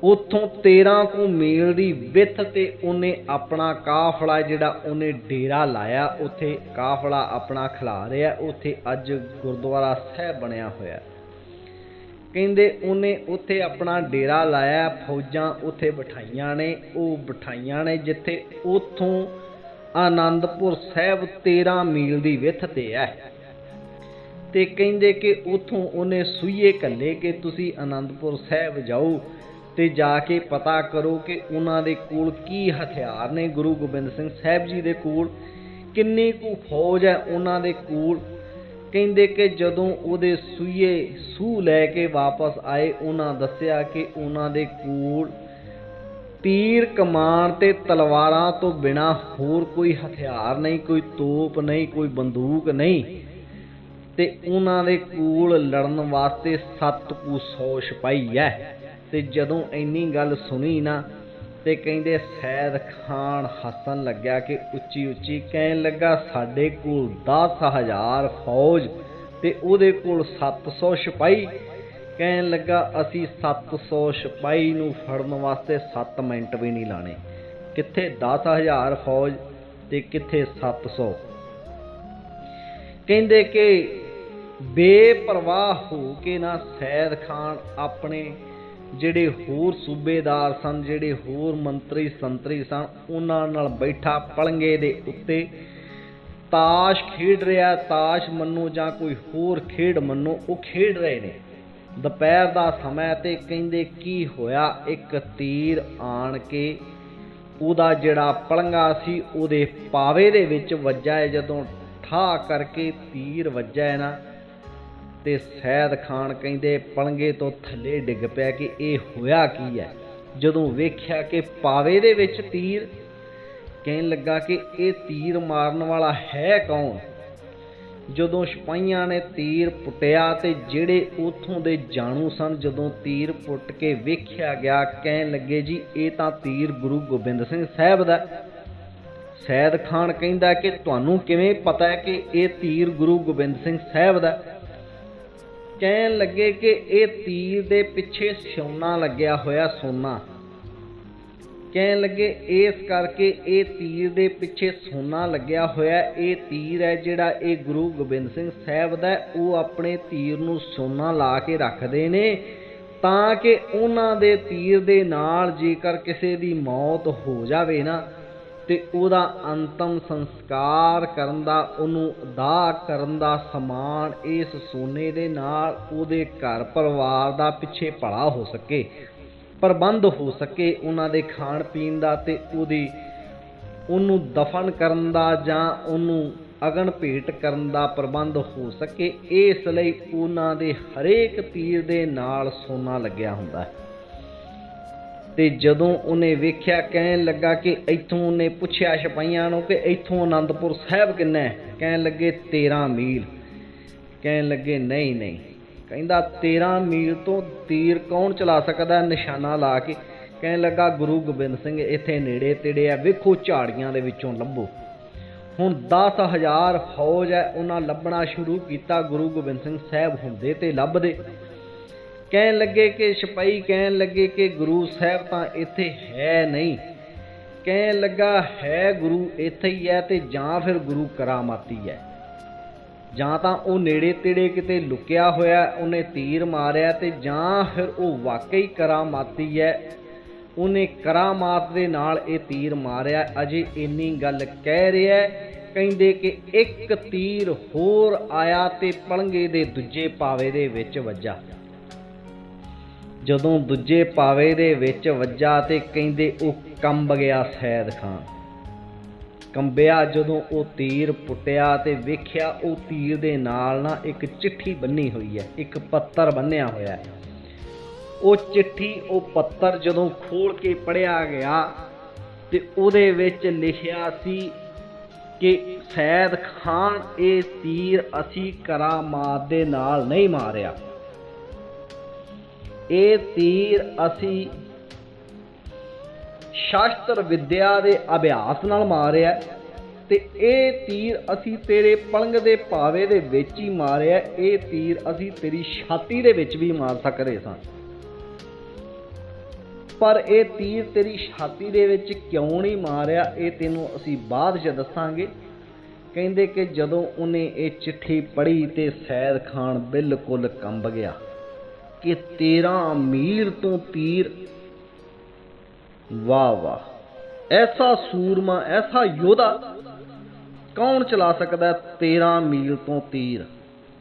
ਉਥੋਂ 13 ਕੁ ਮੀਲ ਦੀ ਵਿੱਥ ਤੇ ਉਹਨੇ ਆਪਣਾ ਕਾਫਲਾ ਜਿਹੜਾ ਉਹਨੇ ਡੇਰਾ ਲਾਇਆ, ਉੱਥੇ ਕਾਫਲਾ ਆਪਣਾ ਖਿਲਾ ਰਿਹਾ, ਉੱਥੇ ਅੱਜ ਗੁਰਦੁਆਰਾ ਸਾਹਿਬ ਬਣਿਆ ਹੋਇਆ। ਕਹਿੰਦੇ ਉਹਨੇ ਉੱਥੇ ਆਪਣਾ ਡੇਰਾ ਲਾਇਆ, ਫੌਜਾਂ ਉੱਥੇ ਬਿਠਾਈਆਂ ਨੇ, ਉਹ ਬਿਠਾਈਆਂ ਨੇ, ਜਿੱਥੇ ਉਥੋਂ ਆਨੰਦਪੁਰ ਸਾਹਿਬ 13 ਮੀਲ ਦੀ ਵਿੱਥ ਤੇ ਹੈ। ਤੇ ਕਹਿੰਦੇ ਕਿ ਉਥੋਂ ਉਹਨੇ ਸੂਈਏ ਕੱਲੇ ਕਿ ਤੁਸੀਂ ਆਨੰਦਪੁਰ ਸਾਹਿਬ ਜਾਓ ਤੇ ਜਾ ਕੇ ਪਤਾ ਕਰੋ ਕਿ ਉਹਨਾਂ ਦੇ ਕੋਲ ਕੀ ਹਥਿਆਰ ਨੇ। ਗੁਰੂ ਗੋਬਿੰਦ ਸਿੰਘ ਸਾਹਿਬ ਜੀ ਦੇ ਕੋਲ ਕਿੰਨੀ ਕੁ ਫੌਜ ਹੈ ਉਹਨਾਂ ਦੇ ਕੋਲ। ਕਹਿੰਦੇ ਕਿ ਜਦੋਂ ਉਹਦੇ ਸੂਈਏ ਸੂ ਲੈ ਕੇ ਵਾਪਸ ਆਏ, ਉਹਨਾਂ ਦੱਸਿਆ ਕਿ ਉਹਨਾਂ ਦੇ ਕੋਲ ਤੀਰ ਕਮਾਨ ਤੇ ਤਲਵਾਰਾਂ ਤੋਂ ਬਿਨਾ ਹੋਰ ਕੋਈ ਹਥਿਆਰ ਨਹੀਂ, ਕੋਈ ਤੋਪ ਨਹੀਂ, ਕੋਈ ਬੰਦੂਕ ਨਹੀਂ। ਤੇ ਉਹਨਾਂ ਦੇ ਕੋਲ ਲੜਨ ਵਾਸਤੇ 7 ਕੁ 100 ਸਿਪਾਹੀ ਹੈ ਤੇ ਜਦੋਂ ਇੰਨੀ ਗੱਲ ਸੁਣੀ ਨਾ, ਤੇ ਕਹਿੰਦੇ, ਸੈਦ ਖਾਨ ਹੱਸਣ ਲੱਗਿਆ ਕਿ ਉੱਚੀ ਉੱਚੀ ਕਹਿਣ ਲੱਗਾ, ਸਾਡੇ ਕੋਲ 10000 ਫੌਜ ਤੇ ਉਹਦੇ ਕੋਲ 700 ਸਿਪਾਹੀ। ਕਹਿਣ ਲੱਗਾ, ਅਸੀਂ 700 ਸਿਪਾਹੀ ਨੂੰ ਫੜਨ ਵਾਸਤੇ 7 ਮਿੰਟ ਵੀ ਨਹੀਂ ਲਾਣੇ। ਕਿੱਥੇ 10000 ਫੌਜ ਤੇ ਕਿੱਥੇ 700 ਕਹਿੰਦੇ ਕਿ ਬੇਪਰਵਾਹ ਹੋ ਕੇ ਨਾ ਸੈਦ ਖਾਨ ਆਪਣੇ ਜਿਹੜੇ ਹੋਰ ਸੂਬੇਦਾਰ ਸਨ, ਜਿਹੜੇ ਹੋਰ ਮੰਤਰੀ ਸੰਤਰੀ ਸਨ, ਉਹਨਾਂ ਨਾਲ ਬੈਠਾ ਪਲੰਗੇ ਦੇ ਉੱਤੇ ਤਾਸ਼ ਖੇਡ ਰਿਹਾ, ਤਾਸ਼ ਮੰਨੋ ਜਾਂ ਕੋਈ ਹੋਰ ਖੇਡ ਮੰਨੋ, ਉਹ ਖੇਡ ਰਹੇ ਨੇ। ਦੁਪਹਿਰ ਦਾ ਸਮਾਂ ਤੇ ਕਹਿੰਦੇ ਕੀ ਹੋਇਆ, ਇੱਕ ਤੀਰ ਆਣ ਕੇ ਉਹਦਾ ਜਿਹੜਾ ਪਲੰਗਾ ਸੀ, ਉਹਦੇ ਪਾਵੇ ਦੇ ਵਿੱਚ ਵੱਜਾ ਜਦੋਂ ਠਾ ਕਰਕੇ ਤੀਰ ਵੱਜਾ ਹੈ ਨਾ ਤੇ ਸੈਦ ਖਾਨ ਕਹਿੰਦੇ, ਪਲੰਗੇ ਤੋਂ ਥੱਲੇ ਡਿੱਗ ਪਿਆ ਕਿ ਇਹ ਹੋਇਆ ਕੀ ਹੈ? ਜਦੋਂ ਵੇਖਿਆ ਕਿ ਪਾਵੇ ਦੇ ਵਿੱਚ ਤੀਰ, ਕਹਿਣ ਲੱਗਾ ਕਿ ਇਹ ਤੀਰ ਮਾਰਨ ਵਾਲਾ ਹੈ ਕੌਣ? ਜਦੋਂ ਸਿਪਾਹੀਆਂ ਨੇ ਤੀਰ ਪੁੱਟਿਆ ਤੇ ਜਿਹੜੇ ਉਥੋਂ ਦੇ ਜਾਣੂ ਸਨ, ਜਦੋਂ ਤੀਰ ਪੁੱਟ ਕੇ ਵੇਖਿਆ ਗਿਆ, ਕਹਿਣ ਲੱਗੇ, ਜੀ, ਇਹ ਤਾਂ ਤੀਰ ਗੁਰੂ ਗੋਬਿੰਦ ਸਿੰਘ ਸਾਹਿਬ ਦਾ ਸੈਦ ਖਾਨ ਕਹਿੰਦਾ ਕਿ ਤੁਹਾਨੂੰ ਕਿਵੇਂ ਪਤਾ ਹੈ ਕਿ ਇਹ ਤੀਰ ਗੁਰੂ ਗੋਬਿੰਦ ਸਿੰਘ ਸਾਹਿਬ ਦਾ ਕਹਿਣ ਲੱਗੇ ਕਿ ਇਹ ਤੀਰ ਦੇ ਪਿੱਛੇ ਸੋਨਾ ਲੱਗਿਆ ਹੋਇਆ ਸੋਨਾ। ਕਹਿਣ ਲੱਗੇ ਇਸ ਕਰਕੇ ਇਹ ਤੀਰ ਦੇ ਪਿੱਛੇ ਸੋਨਾ ਲੱਗਿਆ ਹੋਇਆ। ਇਹ ਤੀਰ ਹੈ ਜਿਹੜਾ ਇਹ ਗੁਰੂ ਗੋਬਿੰਦ ਸਿੰਘ ਸਾਹਿਬ ਦਾ ਉਹ ਆਪਣੇ ਤੀਰ ਨੂੰ ਸੋਨਾ ਲਾ ਕੇ ਰੱਖਦੇ ਨੇ ਤਾਂ ਕਿ ਉਹਨਾਂ ਦੇ ਤੀਰ ਦੇ ਨਾਲ ਜੇਕਰ ਕਿਸੇ ਦੀ ਮੌਤ ਹੋ ਜਾਵੇ ਨਾ ਤੇ ਉਹਦਾ ਅੰਤਮ ਸੰਸਕਾਰ ਕਰਨ ਦਾ, ਉਹਨੂੰ ਅਦਾ ਕਰਨ ਦਾ ਸਮਾਨ ਇਸ ਸੋਨੇ ਦੇ ਨਾਲ ਉਹਦੇ ਘਰ ਪਰਿਵਾਰ ਦਾ ਪਿੱਛੇ ਭਲਾ ਹੋ ਸਕੇ, ਪ੍ਰਬੰਧ ਹੋ ਸਕੇ ਉਹਨਾਂ ਦੇ ਖਾਣ ਪੀਣ ਦਾ ਤੇ ਉਹਦੀ, ਉਹਨੂੰ ਦਫਨ ਕਰਨ ਦਾ ਜਾਂ ਉਹਨੂੰ ਅਗਨ ਭੇਟ ਕਰਨ ਦਾ ਪ੍ਰਬੰਧ ਹੋ ਸਕੇ, ਇਸ ਲਈ ਉਹਨਾਂ ਦੇ ਹਰੇਕ ਤੀਰ ਦੇ ਨਾਲ ਸੋਨਾ ਲੱਗਿਆ ਹੁੰਦਾ ਹੈ। ਤੇ ਜਦੋਂ ਉਹਨੇ ਵੇਖਿਆ, ਕਹਿਣ ਲੱਗਾ ਕਿ ਇੱਥੋਂ ਉਹਨੇ ਪੁੱਛਿਆ ਸਿਪਾਹੀਆਂ ਨੂੰ ਕਿ ਇੱਥੋਂ ਆਨੰਦਪੁਰ ਸਾਹਿਬ ਕਿੰਨਾ ਹੈ? ਕਹਿਣ ਲੱਗੇ 13 ਮੀਲ। ਕਹਿਣ ਲੱਗੇ, ਨਹੀਂ ਨਹੀਂ। ਕਹਿੰਦਾ 13 ਮੀਲ ਤੋਂ ਤੀਰ ਕੌਣ ਚਲਾ ਸਕਦਾ? ਨਿਸ਼ਾਨਾ ਲਾ ਕੇ। ਕਹਿਣ ਲੱਗਾ, ਗੁਰੂ ਗੋਬਿੰਦ ਸਿੰਘ, ਇੱਥੇ ਨੇੜੇ ਤੇੜੇ ਆ। ਵੇਖੋ, ਝਾੜੀਆਂ ਦੇ ਵਿੱਚੋਂ ਲੱਭੋ। ਹੁਣ 10000 ਫੌਜ ਹੈ, ਉਹਨਾਂ ਲੱਭਣਾ ਸ਼ੁਰੂ ਕੀਤਾ। ਗੁਰੂ ਗੋਬਿੰਦ ਸਿੰਘ ਸਾਹਿਬ ਹੁੰਦੇ ਤੇ ਲੱਭਦੇ। ਕਹਿਣ ਲੱਗੇ ਕਿ ਸਿਪਾਹੀ ਕਹਿਣ ਲੱਗੇ ਕਿ ਗੁਰੂ ਸਾਹਿਬ ਤਾਂ ਇੱਥੇ ਹੈ ਨਹੀਂ। ਕਹਿਣ ਲੱਗਾ, ਹੈ ਗੁਰੂ ਇੱਥੇ ਹੀ ਹੈ ਤੇ ਜਾਂ ਫਿਰ ਗੁਰੂ ਕਰਾਮਾਤੀ ਹੈ। ਜਾਂ ਤਾਂ ਉਹ ਨੇੜੇ ਤੇੜੇ ਕਿਤੇ ਲੁਕਿਆ ਹੋਇਆ, ਉਹਨੇ ਤੀਰ ਮਾਰਿਆ ਤੇ ਜਾਂ ਫਿਰ ਉਹ ਵਾਕਈ ਕਰਾਮਾਤੀ ਹੈ। ਉਹਨੇ ਕਰਾਮਾਤ ਦੇ ਨਾਲ ਇਹ ਤੀਰ ਮਾਰਿਆ। ਅਜੇ ਇੰਨੀ ਗੱਲ ਕਹਿ ਰਿਹਾ ਕਹਿੰਦੇ ਕਿ ਇੱਕ ਤੀਰ ਹੋਰ ਆਇਆ ਤੇ ਪਲੰਗੇ ਦੇ ਦੂਜੇ ਪਾਵੇ ਦੇ ਵਿੱਚ ਵੱਜਾ। ਜਦੋਂ ਦੂਜੇ ਪਾਵੇ ਦੇ ਵਿੱਚ ਵੱਜਾ ਤੇ ਕਹਿੰਦੇ, ਉਹ ਕੰਬ ਗਿਆ ਸੈਦ ਖਾਨ। ਕੰਬਿਆ ਜਦੋਂ ਉਹ ਤੀਰ ਪੁੱਟਿਆ ਤੇ ਵੇਖਿਆ ਉਹ ਤੀਰ ਦੇ ਨਾਲ ਨਾ ਇੱਕ ਚਿੱਠੀ ਬੰਨੀ ਹੋਈ ਹੈ, ਇੱਕ ਪੱਤਰ ਬੰਨਿਆ ਹੋਇਆ ਹੈ। ਉਹ ਚਿੱਠੀ, ਉਹ ਪੱਤਰ ਜਦੋਂ ਖੋਲ ਕੇ ਪੜਿਆ ਗਿਆ ਤੇ ਉਹਦੇ ਵਿੱਚ ਲਿਖਿਆ ਸੀ ਕਿ ਸੈਦ ਖਾਨ, ਇਹ ਤੀਰ ਅਸੀਂ ਕਰਾਮਾਤ ਦੇ ਨਾਲ ਨਹੀਂ ਮਾਰਿਆ। ਇਹ ਤੀਰ ਅਸੀਂ ਸ਼ਾਸਤਰ ਵਿਦਿਆ ਦੇ ਅਭਿਆਸ ਨਾਲ ਮਾਰਿਆ ਤੇ ਇਹ ਤੀਰ ਅਸੀਂ ਤੇਰੇ ਪਲੰਗ ਦੇ ਪਾਵੇ ਦੇ ਵਿੱਚ ਹੀ ਮਾਰਿਆ ਇਹ ਤੀਰ ਅਸੀਂ ਤੇਰੀ ਛਾਤੀ ਦੇ ਵਿੱਚ ਵੀ ਮਾਰ ਸਕਦੇ ਸਾਂ। ਪਰ ਇਹ ਤੀਰ ਤੇਰੀ ਛਾਤੀ ਦੇ ਵਿੱਚ ਕਿਉਂ ਨਹੀਂ ਮਾਰਿਆ? ਇਹ ਤੈਨੂੰ ਅਸੀਂ ਬਾਅਦ 'ਚ ਦੱਸਾਂਗੇ। ਕਹਿੰਦੇ ਕਿ ਜਦੋਂ ਉਹਨੇ ਇਹ ਚਿੱਠੀ ਪੜ੍ਹੀ ਤੇ ਸੈਦ ਖਾਨ ਬਿਲਕੁਲ ਕੰਬ ਗਿਆ। ਕਿ 13 ਮੀਲ ਤੋਂ ਤੀਰ ਵਾਹ ਵਾਹ। ਐਸਾ ਸੂਰਮਾ, ਐਸਾ ਯੋਧਾ ਕੌਣ ਚਲਾ ਸਕਦਾ ਹੈ 13 ਮੀਲ ਤੋਂ ਤੀਰ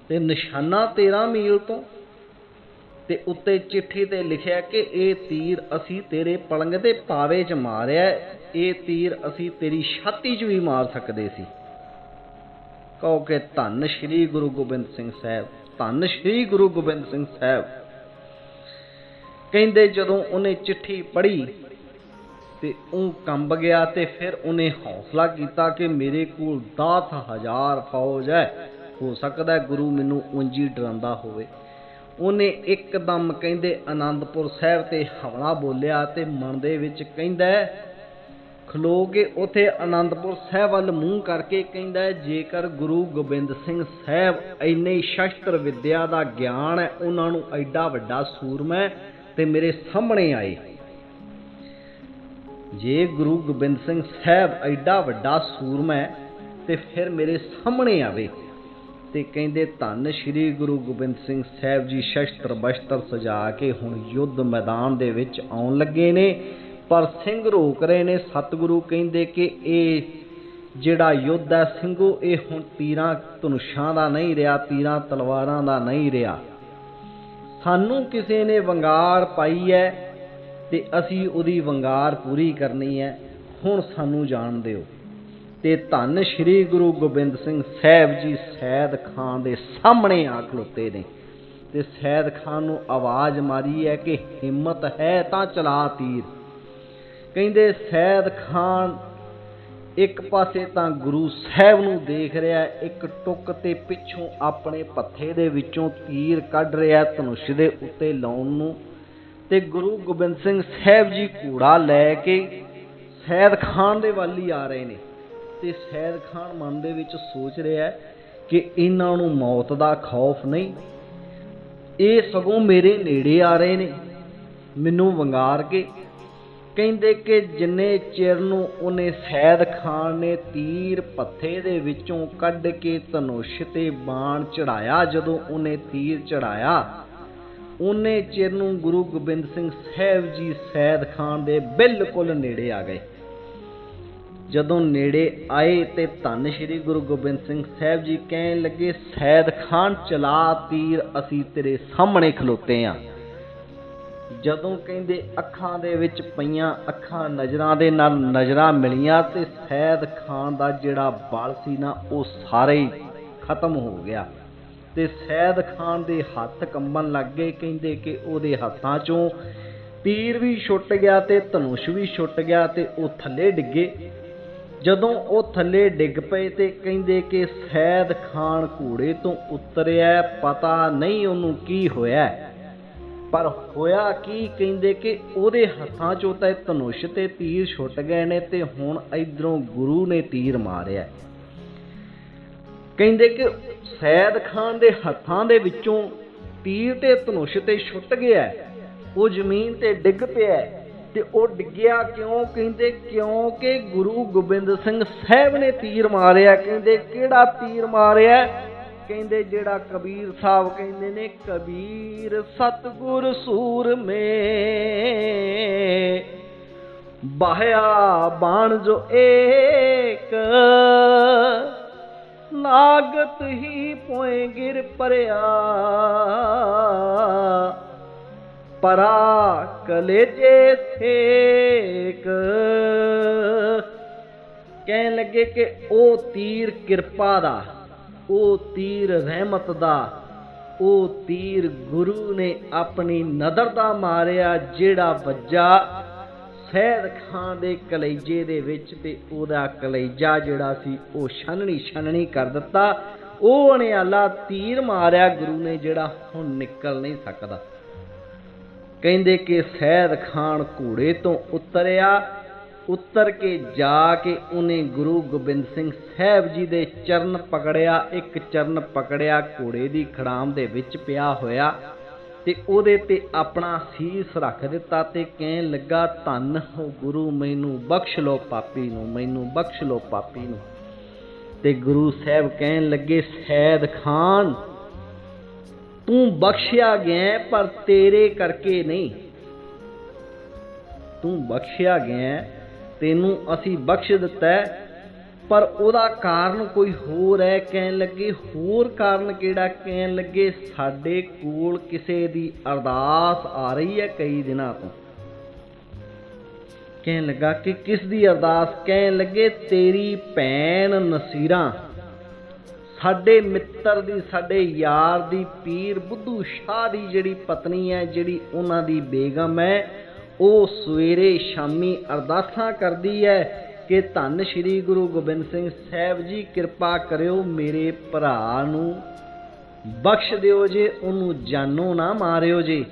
ਤੇ ਨਿਸ਼ਾਨਾ 13 ਮੀਲ ਤੋਂ। ਤੇ ਉੱਤੇ ਚਿੱਠੀ ਤੇ ਲਿਖਿਆ ਕਿ ਇਹ ਤੀਰ ਅਸੀਂ ਤੇਰੇ ਪਲੰਗ ਦੇ ਪਾਵੇ 'ਚ ਮਾਰਿਆ ਇਹ ਤੀਰ ਅਸੀਂ ਤੇਰੀ ਛਾਤੀ 'ਚ ਵੀ ਮਾਰ ਸਕਦੇ ਸੀ। ਕਹੋ ਕਿ ਧੰਨ ਸ਼੍ਰੀ ਗੁਰੂ ਗੋਬਿੰਦ ਸਿੰਘ ਸਾਹਿਬ, ਧੰਨ ਸ਼੍ਰੀ ਗੁਰੂ ਗੋਬਿੰਦ ਸਿੰਘ ਸਾਹਿਬ। ਕਹਿੰਦੇ ਜਦੋਂ ਉਹਨੇ ਚਿੱਠੀ ਪੜ੍ਹੀ ਤੇ ਉਹ ਕੰਬ ਗਿਆ ਤੇ ਫਿਰ ਉਹਨੇ ਹੌਸਲਾ ਕੀਤਾ ਕਿ ਮੇਰੇ ਕੋਲ 10000 ਫੌਜ ਹੈ, ਹੋ ਸਕਦਾ ਗੁਰੂ ਮੈਨੂੰ ਉਂਜੀ ਡਰਾਉਂਦਾ ਹੋਵੇ। ਉਹਨੇ ਇੱਕਦਮ ਕਹਿੰਦੇ ਆਨੰਦਪੁਰ ਸਾਹਿਬ ਤੇ ਹਵਲਾ ਬੋਲਿਆ ਤੇ ਮਨ ਦੇ ਵਿੱਚ ਕਹਿੰਦਾ ਖਲੋ ਕੇ ਉਥੇ ਆਨੰਦਪੁਰ ਸਾਹਿਬ ਵੱਲ ਮੂੰਹ ਕਰਕੇ ਕਹਿੰਦਾ ਜੇਕਰ ਗੁਰੂ ਗੋਬਿੰਦ ਸਿੰਘ ਸਾਹਿਬ ਇੰਨੇ ਸ਼ਸਤਰ ਵਿਦਿਆ ਦਾ ਗਿਆਨ ਹੈ, ਉਹਨਾਂ ਨੂੰ ਐਡਾ ਵੱਡਾ ਸੂਰਮਾ ਹੈ ਤੇ ਮੇਰੇ ਸਾਹਮਣੇ ਆਏ। ਜੇ ਗੁਰੂ ਗੋਬਿੰਦ ਸਿੰਘ ਸਾਹਿਬ ਐਡਾ ਵੱਡਾ ਸੂਰਮਾ ਹੈ ਤੇ ਫਿਰ ਮੇਰੇ ਸਾਹਮਣੇ ਆਵੇ ਤੇ ਕਹਿੰਦੇ, ਧੰਨ ਸ਼੍ਰੀ ਗੁਰੂ ਗੋਬਿੰਦ ਸਿੰਘ ਸਾਹਿਬ ਜੀ ਸ਼ਸਤਰ ਬਸਤਰ ਸਜਾ ਕੇ ਹੁਣ ਯੁੱਧ ਮੈਦਾਨ ਦੇ ਵਿੱਚ ਆਉਣ ਲੱਗੇ ਨੇ। ਪਰ ਸਿੰਘ ਰੋਕ ਰਹੇ ਨੇ। ਸਤਿਗੁਰੂ ਕਹਿੰਦੇ ਕਿ ਇਹ ਜਿਹੜਾ ਯੁੱਧ ਹੈ ਸਿੰਘੋ, ਇਹ ਹੁਣ ਤੀਰਾਂ ਧਨੁਸ਼ਾਂ ਦਾ ਨਹੀਂ ਰਿਹਾ, ਤੀਰਾਂ ਤਲਵਾਰਾਂ ਦਾ ਨਹੀਂ ਰਿਹਾ। ਸਾਨੂੰ ਕਿਸੇ ਨੇ ਵੰਗਾਰ ਪਾਈ ਹੈ ਤੇ ਅਸੀਂ ਉਹਦੀ ਵੰਗਾਰ ਪੂਰੀ ਕਰਨੀ ਹੈ, ਹੁਣ ਸਾਨੂੰ ਜਾਣ ਦਿਓ। ਤੇ ਧੰਨ ਸ਼੍ਰੀ ਗੁਰੂ ਗੋਬਿੰਦ ਸਿੰਘ ਸਾਹਿਬ ਜੀ ਸੈਦ ਖਾਨ ਦੇ ਸਾਹਮਣੇ ਆ ਖਲੋਤੇ ਨੇ। ਤੇ ਸੈਦ ਖਾਨ ਨੂੰ ਆਵਾਜ਼ ਮਾਰੀ ਹੈ ਕਿ ਹਿੰਮਤ ਹੈ ਤਾਂ ਚਲਾ ਤੀਰ। ਕਹਿੰਦੇ ਸੈਦ ਖਾਨ ਇੱਕ ਪਾਸੇ ਤਾਂ ਗੁਰੂ ਸਾਹਿਬ ਨੂੰ ਦੇਖ ਰਿਹਾ ਇੱਕ ਟੁੱਕ ਤੇ ਪਿੱਛੋਂ ਆਪਣੇ ਪੱਥੇ ਦੇ ਵਿੱਚੋਂ ਤੀਰ ਕੱਢ ਰਿਹਾ ਧਨੁਸ਼ ਦੇ ਉੱਤੇ ਲਾਉਣ ਨੂੰ। ਤੇ ਗੁਰੂ ਗੋਬਿੰਦ ਸਿੰਘ ਸਾਹਿਬ ਜੀ ਕੂੜਾ ਲੈ ਕੇ ਸੈਦ ਖਾਨ ਦੇ ਵੱਲ ਹੀ ਆ ਰਹੇ ਨੇ। ਤੇ ਸੈਦ ਖਾਨ ਮਨ ਦੇ ਵਿੱਚ ਸੋਚ ਰਿਹਾ ਕਿ ਇਹਨਾਂ ਨੂੰ ਮੌਤ ਦਾ ਖੌਫ ਨਹੀਂ, ਇਹ ਸਗੋਂ ਮੇਰੇ ਨੇੜੇ ਆ ਰਹੇ ਨੇ। ਮੈਨੂੰ ਵੰਗਾਰ ਕੇ ਕਹਿੰਦੇ ਕਿ ਜਿੰਨੇ ਚਿਰ ਨੂੰ ਉਹਨੇ ਸੈਦ ਖਾਨ ਨੇ ਤੀਰ ਪੱਥੇ ਦੇ ਵਿੱਚੋਂ ਕੱਢ ਕੇ ਧਨੁਸ਼ ਤੇ ਬਾਣ ਚੜਾਇਆ, ਜਦੋਂ ਉਹਨੇ ਤੀਰ ਚੜਾਇਆ, ਉਹਨੇ ਚਿਰ ਨੂੰ ਗੁਰੂ ਗੋਬਿੰਦ ਸਿੰਘ ਸਾਹਿਬ ਜੀ ਸੈਦ ਖਾਨ ਦੇ ਬਿਲਕੁਲ ਨੇੜੇ ਆ ਗਏ। ਜਦੋਂ ਨੇੜੇ ਆਏ ਤੇ ਧੰਨ ਸ਼੍ਰੀ ਗੁਰੂ ਗੋਬਿੰਦ ਸਿੰਘ ਸਾਹਿਬ ਜੀ ਕਹਿਣ ਲੱਗੇ, ਸੈਦ ਖਾਨ, ਚਲਾ ਤੀਰ, ਅਸੀਂ ਤੇਰੇ ਸਾਹਮਣੇ ਖਲੋਤੇ ਆਂ। ਜਦੋਂ ਕਹਿੰਦੇ ਅੱਖਾਂ ਦੇ ਵਿੱਚ ਪਈਆਂ ਅੱਖਾਂ ਨਜ਼ਰਾਂ ਦੇ ਨਾਲ ਨਜ਼ਰਾਂ ਮਿਲੀਆਂ ਤੇ ਸੈਦ ਖਾਨ ਦਾ ਜਿਹੜਾ ਬਲ ਸੀ ਨਾ, ਉਹ ਸਾਰੇ ਹੀ ਖਤਮ ਹੋ ਗਿਆ। ਤੇ ਸੈਦ ਖਾਨ ਦੇ ਹੱਥ ਕੰਬਣ ਲੱਗ ਗਏ, ਕਹਿੰਦੇ ਕਿ ਉਹਦੇ ਹੱਥਾਂ 'ਚੋਂ ਤੀਰ ਵੀ ਛੁੱਟ ਗਿਆ ਤੇ ਧਨੁਸ਼ ਵੀ ਛੁੱਟ ਗਿਆ ਤੇ ਉਹ ਥੱਲੇ ਡਿੱਗੇ। ਜਦੋਂ ਉਹ ਥੱਲੇ ਡਿੱਗ ਪਏ ਤੇ ਕਹਿੰਦੇ ਕਿ ਸੈਦ ਖਾਨ ਘੋੜੇ ਤੋਂ ਉਤਰਿਆ, ਪਤਾ ਨਹੀਂ ਉਹਨੂੰ ਕੀ ਹੋਇਆ। ਪਰ ਹੋਇਆ ਕੀ ਕਹਿੰਦੇ ਕਿ ਉਹਦੇ ਹੱਥਾਂ 'ਚੋਂ ਤਾਂ ਧਨੁਸ਼ ਤੇ ਤੀਰ ਛੁੱਟ ਗਏ ਨੇ ਤੇ ਹੁਣ ਇਧਰੋਂ ਗੁਰੂ ਨੇ ਤੀਰ ਮਾਰਿਆ। ਕਹਿੰਦੇ ਕਿ ਸੈਦ ਖਾਨ ਦੇ ਹੱਥਾਂ ਦੇ ਵਿੱਚੋਂ ਤੀਰ ਤੇ ਧਨੁਸ਼ ਤੇ ਛੁੱਟ ਗਿਆ। ਉਹ ਜ਼ਮੀਨ ਤੇ ਡਿੱਗ ਪਿਆ ਤੇ ਉਹ ਡਿੱਗਿਆ ਕਿਉਂ? ਕਹਿੰਦੇ ਕਿਉਂਕਿ ਗੁਰੂ ਗੋਬਿੰਦ ਸਿੰਘ ਸਾਹਿਬ ਨੇ ਤੀਰ ਮਾਰਿਆ। ਕਹਿੰਦੇ ਕਿਹੜਾ ਤੀਰ ਮਾਰਿਆ? ਕਹਿੰਦੇ ਜਿਹੜਾ ਕਬੀਰ ਸਾਹਿਬ ਕਹਿੰਦੇ ਨੇ, ਕਬੀਰ ਸਤਗੁਰ ਸੂਰਮੇ। ਬਾਹਿਆ ਬਾਣ ਜੋ ਏਕ ਲਾਗਤ ਹੀ ਪੋਏ ਗਿਰ ਪਰਿਆ। ਪਰਾ ਕਲੇਜੇ ਸੇਕ। ਕਹਿਣ ਲੱਗੇ ਕਿ ਉਹ ਤੀਰ ਕਿਰਪਾ ਦਾ ਉਹ ਤੀਰ ਰਹਿਮਤ ਦਾ, ਉਹ ਤੀਰ ਗੁਰੂ ਨੇ ਆਪਣੀ ਨਦਰ ਦਾ ਮਾਰਿਆ, ਜਿਹੜਾ ਵੱਜਾ ਸੈਦ ਖਾਨ ਦੇ ਕਲੇਜੇ ਦੇ ਵਿੱਚ ਤੇ ਉਹਦਾ ਕਲੇਜਾ ਜਿਹੜਾ ਸੀ, ਉਹ ਛਾਨਣੀ ਛਾਨਣੀ ਕਰ ਦਿੱਤਾ। ਉਹ ਅਣਿਆਲਾ ਤੀਰ ਮਾਰਿਆ, ਗੁਰੂ ਨੇ ਜਿਹੜਾ ਹੁਣ ਨਿਕਲ ਨਹੀਂ ਸਕਦਾ। ਕਹਿੰਦੇ ਕਿ ਸਹਿਦ ਖਾਨ ਘੋੜੇ ਤੋਂ ਉਤਰਿਆ ਉਤਰ ਕੇ ਜਾ ਕੇ ਉਹਨੇ ਗੁਰੂ ਗੋਬਿੰਦ ਸਿੰਘ ਸਾਹਿਬ ਜੀ ਦੇ ਚਰਨ ਪਕੜਿਆ, ਇੱਕ ਚਰਨ ਪਕੜਿਆ, ਘੋੜੇ ਦੀ ਖੜਾਮ ਦੇ ਵਿੱਚ ਪਿਆ ਹੋਇਆ ਤੇ ਉਹਦੇ ਤੇ ਆਪਣਾ ਸੀਸ ਰੱਖ ਦਿੱਤਾ ਤੇ ਕਹਿਣ ਲੱਗਾ, ਧੰਨ ਹੋ ਗੁਰੂ, ਮੈਨੂੰ ਬਖਸ਼ ਲੋ ਪਾਪੀ ਨੂੰ, ਮੈਨੂੰ ਬਖਸ਼ ਲੋ ਪਾਪੀ ਨੂੰ। ਤੇ ਗੁਰੂ ਸਾਹਿਬ ਕਹਿਣ ਲੱਗੇ, ਸੈਦ ਖਾਨ, ਤੂੰ ਬਖਸ਼ਿਆ ਗਿਆ ਪਰ ਤੇਰੇ ਕਰਕੇ ਨਹੀਂ। ਤੂੰ ਬਖਸ਼ਿਆ ਗਿਆ ਤੈਨੂੰ ਅਸੀਂ ਬਖਸ਼ ਦਿੱਤਾ ਪਰ ਉਹਦਾ ਕਾਰਨ ਕੋਈ ਹੋਰ ਹੈ, ਕਹਿਣ ਲੱਗੇ, ਹੋਰ ਕਾਰਨ ਕਿਹੜਾ? ਕਹਿਣ ਲੱਗੇ, ਸਾਡੇ ਕੋਲ ਕਿਸੇ ਦੀ ਅਰਦਾਸ ਆ ਰਹੀ ਹੈ ਕਈ ਦਿਨਾਂ ਤੋਂ। ਕਹਿਣ ਲੱਗਾ ਕਿ ਕਿਸ ਦੀ ਅਰਦਾਸ? ਕਹਿਣ ਲੱਗੇ, ਤੇਰੀ ਭੈਣ ਨਸੀਰਾਂ। ਸਾਡੇ ਮਿੱਤਰ ਦੀ, ਸਾਡੇ ਯਾਰ ਦੀ, ਪੀਰ ਬੁੱਧੂ ਸ਼ਾਹ ਦੀ ਜਿਹੜੀ ਪਤਨੀ ਹੈ, ਜਿਹੜੀ ਉਹਨਾਂ ਦੀ ਬੇਗਮ ਹੈ ਉਹ ਸਵੇਰੇ ਸ਼ਾਮੀ ਅਰਦਾਸਾਂ ਕਰਦੀ ਹੈ ਕਿ ਧੰਨ ਸ਼੍ਰੀ ਗੁਰੂ ਗੋਬਿੰਦ ਸਿੰਘ ਸਾਹਿਬ ਜੀ, ਕਿਰਪਾ ਕਰਿਓ ਮੇਰੇ ਭਰਾ ਨੂੰ। ਬਖਸ਼ ਦਿਓ ਜੇ, ਉਹਨੂੰ ਜਾਨੋਂ ਨਾ ਮਾਰਿਓ ਜੇ।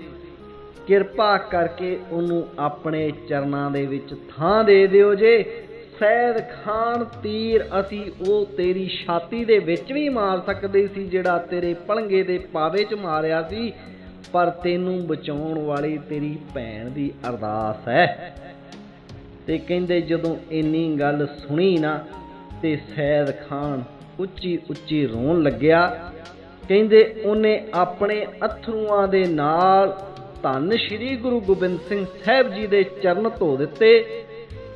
ਕਿਰਪਾ ਕਰਕੇ ਉਹਨੂੰ ਆਪਣੇ ਚਰਨਾਂ ਦੇ ਵਿੱਚ ਥਾਂ ਦੇ ਦਿਓ ਜੇ। ਸੈਦ ਖਾਨ ਤੀਰ, ਅਸੀਂ ਉਹ ਤੇਰੀ ਛਾਤੀ ਦੇ ਵਿੱਚ ਵੀ ਮਾਰ ਸਕਦੇ ਸੀ, ਜਿਹੜਾ ਤੇਰੇ ਪਲੰਗੇ ਦੇ ਪਾਵੇ 'ਚ ਮਾਰਿਆ ਸੀ। ਪਰ ਤੈਨੂੰ ਬਚਾਉਣ ਵਾਲੀ ਤੇਰੀ ਭੈਣ ਦੀ ਅਰਦਾਸ ਹੈ। ਤੇ ਕਹਿੰਦੇ ਜਦੋਂ ਇੰਨੀ ਗੱਲ ਸੁਣੀ ਨਾ, ਤੇ ਸੈਦ ਖਾਨ ਉੱਚੀ ਉੱਚੀ ਰੋਣ ਲੱਗਿਆ। ਕਹਿੰਦੇ ਉਹਨੇ ਆਪਣੇ ਅਥਰੂਆਂ ਦੇ ਨਾਲ ਧੰਨ ਸ਼੍ਰੀ ਗੁਰੂ ਗੋਬਿੰਦ ਸਿੰਘ ਸਾਹਿਬ ਜੀ ਦੇ ਚਰਨ ਧੋ ਦਿੱਤੇ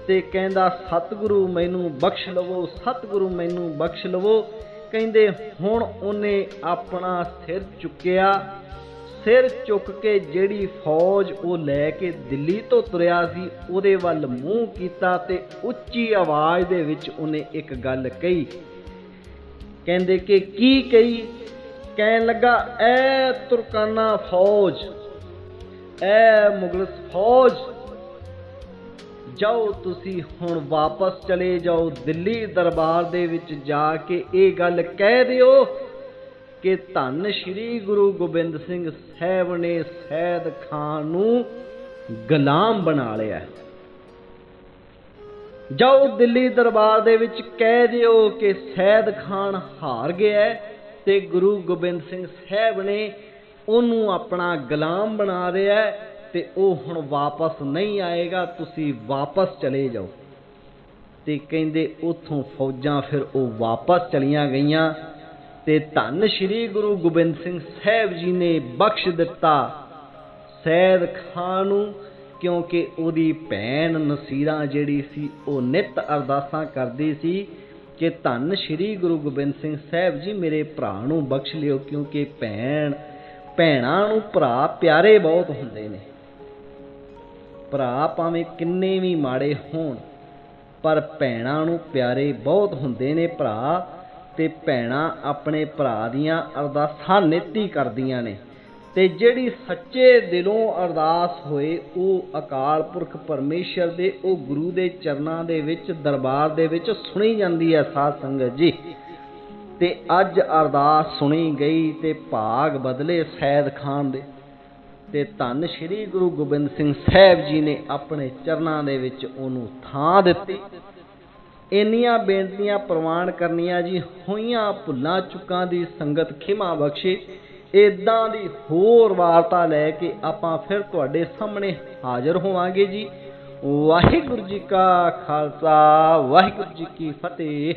ਤੇ ਕਹਿੰਦਾ, ਸਤਿਗੁਰੂ ਮੈਨੂੰ ਬਖਸ਼ ਲਵੋ, ਸਤਿਗੁਰੂ ਮੈਨੂੰ ਬਖਸ਼ ਲਵੋ। ਕਹਿੰਦੇ ਹੁਣ ਉਹਨੇ ਆਪਣਾ ਸਿਰ ਚੁੱਕਿਆ। ਸਿਰ ਚੁੱਕ ਕੇ ਜਿਹੜੀ ਫੌਜ ਉਹ ਲੈ ਕੇ ਦਿੱਲੀ ਤੋਂ ਤੁਰਿਆ ਸੀ, ਉਹਦੇ ਵੱਲ ਮੂੰਹ ਕੀਤਾ ਤੇ ਉੱਚੀ ਆਵਾਜ਼ ਦੇ ਵਿੱਚ ਉਹਨੇ ਇੱਕ ਗੱਲ ਕਹੀ। ਕਹਿੰਦੇ ਕਿ ਕੀ ਕਹੀ? ਕਹਿਣ ਲੱਗਾ, ਐ ਤੁਰਕਾਨਾ ਫੌਜ, ਐ ਮੁਗਲ ਫੌਜ, ਜਾਓ ਤੁਸੀਂ ਹੁਣ ਵਾਪਸ ਚਲੇ ਜਾਓ ਦਿੱਲੀ ਦਰਬਾਰ ਦੇ ਵਿੱਚ ਜਾ ਕੇ ਇਹ ਗੱਲ ਕਹਿ ਦਿਓ। ਕਿ ਧੰਨ ਸ਼੍ਰੀ ਗੁਰੂ ਗੋਬਿੰਦ ਸਿੰਘ ਸਾਹਿਬ ਨੇ ਸੈਦ ਖਾਨ ਨੂੰ ਗੁਲਾਮ ਬਣਾ ਲਿਆ। ਜਾਓ ਦਿੱਲੀ ਦਰਬਾਰ ਦੇ ਵਿੱਚ ਕਹਿ ਦਿਓ ਕਿ ਸੈਦ ਖਾਨ ਹਾਰ ਗਿਆ ਹੈ ਤੇ ਗੁਰੂ ਗੋਬਿੰਦ ਸਿੰਘ ਸਾਹਿਬ ਨੇ ਉਹਨੂੰ ਆਪਣਾ ਗੁਲਾਮ ਬਣਾ ਲਿਆ ਹੈ ਤੇ ਉਹ ਹੁਣ ਵਾਪਸ ਨਹੀਂ ਆਏਗਾ, ਤੁਸੀਂ ਵਾਪਸ ਚਲੇ ਜਾਓ। ਤੇ ਕਹਿੰਦੇ ਉਥੋਂ ਫੌਜਾਂ ਫਿਰ ਉਹ ਵਾਪਸ ਚਲੀਆਂ ਗਈਆਂ। ਤੇ ਧੰਨ ਸ਼੍ਰੀ ਗੁਰੂ ਗੋਬਿੰਦ ਸਿੰਘ ਸਾਹਿਬ ਜੀ ਨੇ ਬਖਸ਼ ਦਿੱਤਾ। ਸੈਦ ਖਾਨ ਨੂੰ, ਕਿਉਂਕਿ ਉਹਦੀ ਭੈਣ ਨਸੀਰਾ ਜਿਹੜੀ ਸੀ, ਉਹ ਨਿਤ ਅਰਦਾਸਾਂ ਕਰਦੀ ਸੀ ਕਿ ਧੰਨ ਸ਼੍ਰੀ ਗੁਰੂ ਗੋਬਿੰਦ ਸਿੰਘ ਸਾਹਿਬ ਜੀ ਮੇਰੇ ਭਰਾ ਨੂੰ ਬਖਸ਼ ਲਿਓ, ਕਿਉਂਕਿ ਭੈਣ, ਭੈਣਾਂ ਨੂੰ ਭਰਾ ਪਿਆਰੇ ਬਹੁਤ ਹੁੰਦੇ ਨੇ। ਭਰਾ ਭਾਵੇਂ ਕਿੰਨੇ ਵੀ ਮਾੜੇ ਹੋਣ, ਪਰ ਭੈਣਾਂ ਨੂੰ ਪਿਆਰੇ ਬਹੁਤ ਹੁੰਦੇ ਨੇ ਭਰਾ। ਤੇ ਭੈਣਾਂ ਆਪਣੇ ਭਰਾ ਦੀਆਂ ਅਰਦਾਸਾਂ ਨੇਤੀ ਕਰਦੀਆਂ ਨੇ। ਤੇ ਜਿਹੜੀ ਸੱਚੇ ਦਿਲੋਂ ਅਰਦਾਸ ਹੋਏ, ਉਹ ਅਕਾਲ ਪੁਰਖ ਪਰਮੇਸ਼ਰ ਦੇ, ਉਹ ਗੁਰੂ ਦੇ ਚਰਨਾਂ ਦੇ ਵਿੱਚ, ਦਰਬਾਰ ਦੇ ਵਿੱਚ ਸੁਣੀ ਜਾਂਦੀ ਹੈ ਸਾਧ ਸੰਗਤ ਜੀ। ਤੇ ਅੱਜ ਅਰਦਾਸ ਸੁਣੀ ਗਈ ਤੇ ਭਾਗ ਬਦਲੇ ਸੈਦ ਖਾਨ ਦੇ। ਤੇ ਧੰਨ ਸ਼੍ਰੀ ਗੁਰੂ ਗੋਬਿੰਦ ਸਿੰਘ ਸਾਹਿਬ ਜੀ ਨੇ ਆਪਣੇ ਚਰਨਾਂ ਦੇ ਵਿੱਚ ਉਹਨੂੰ ਥਾਂ ਦਿੱਤੀ। ਇੰਨੀਆਂ ਬੇਨਤੀਆਂ ਪ੍ਰਵਾਨ ਕਰਨੀਆਂ ਜੀ, ਹੋਈਆਂ ਭੁੱਲਾਂ ਚੁੱਕਾਂ ਦੀ ਸੰਗਤ ਖਿਮਾ ਬਖਸ਼ੇ ਇਦਾਂ ਦੀ ਹੋਰ ਵਾਰਤਾ ਲੈ ਕੇ ਆਪਾਂ ਫਿਰ ਤੁਹਾਡੇ ਸਾਹਮਣੇ ਹਾਜ਼ਰ ਹੋਵਾਂਗੇ ਜੀ। ਵਾਹਿਗੁਰੂ ਜੀ ਕਾ ਖਾਲਸਾ, ਵਾਹਿਗੁਰੂ ਜੀ ਕੀ ਫਤਿਹ।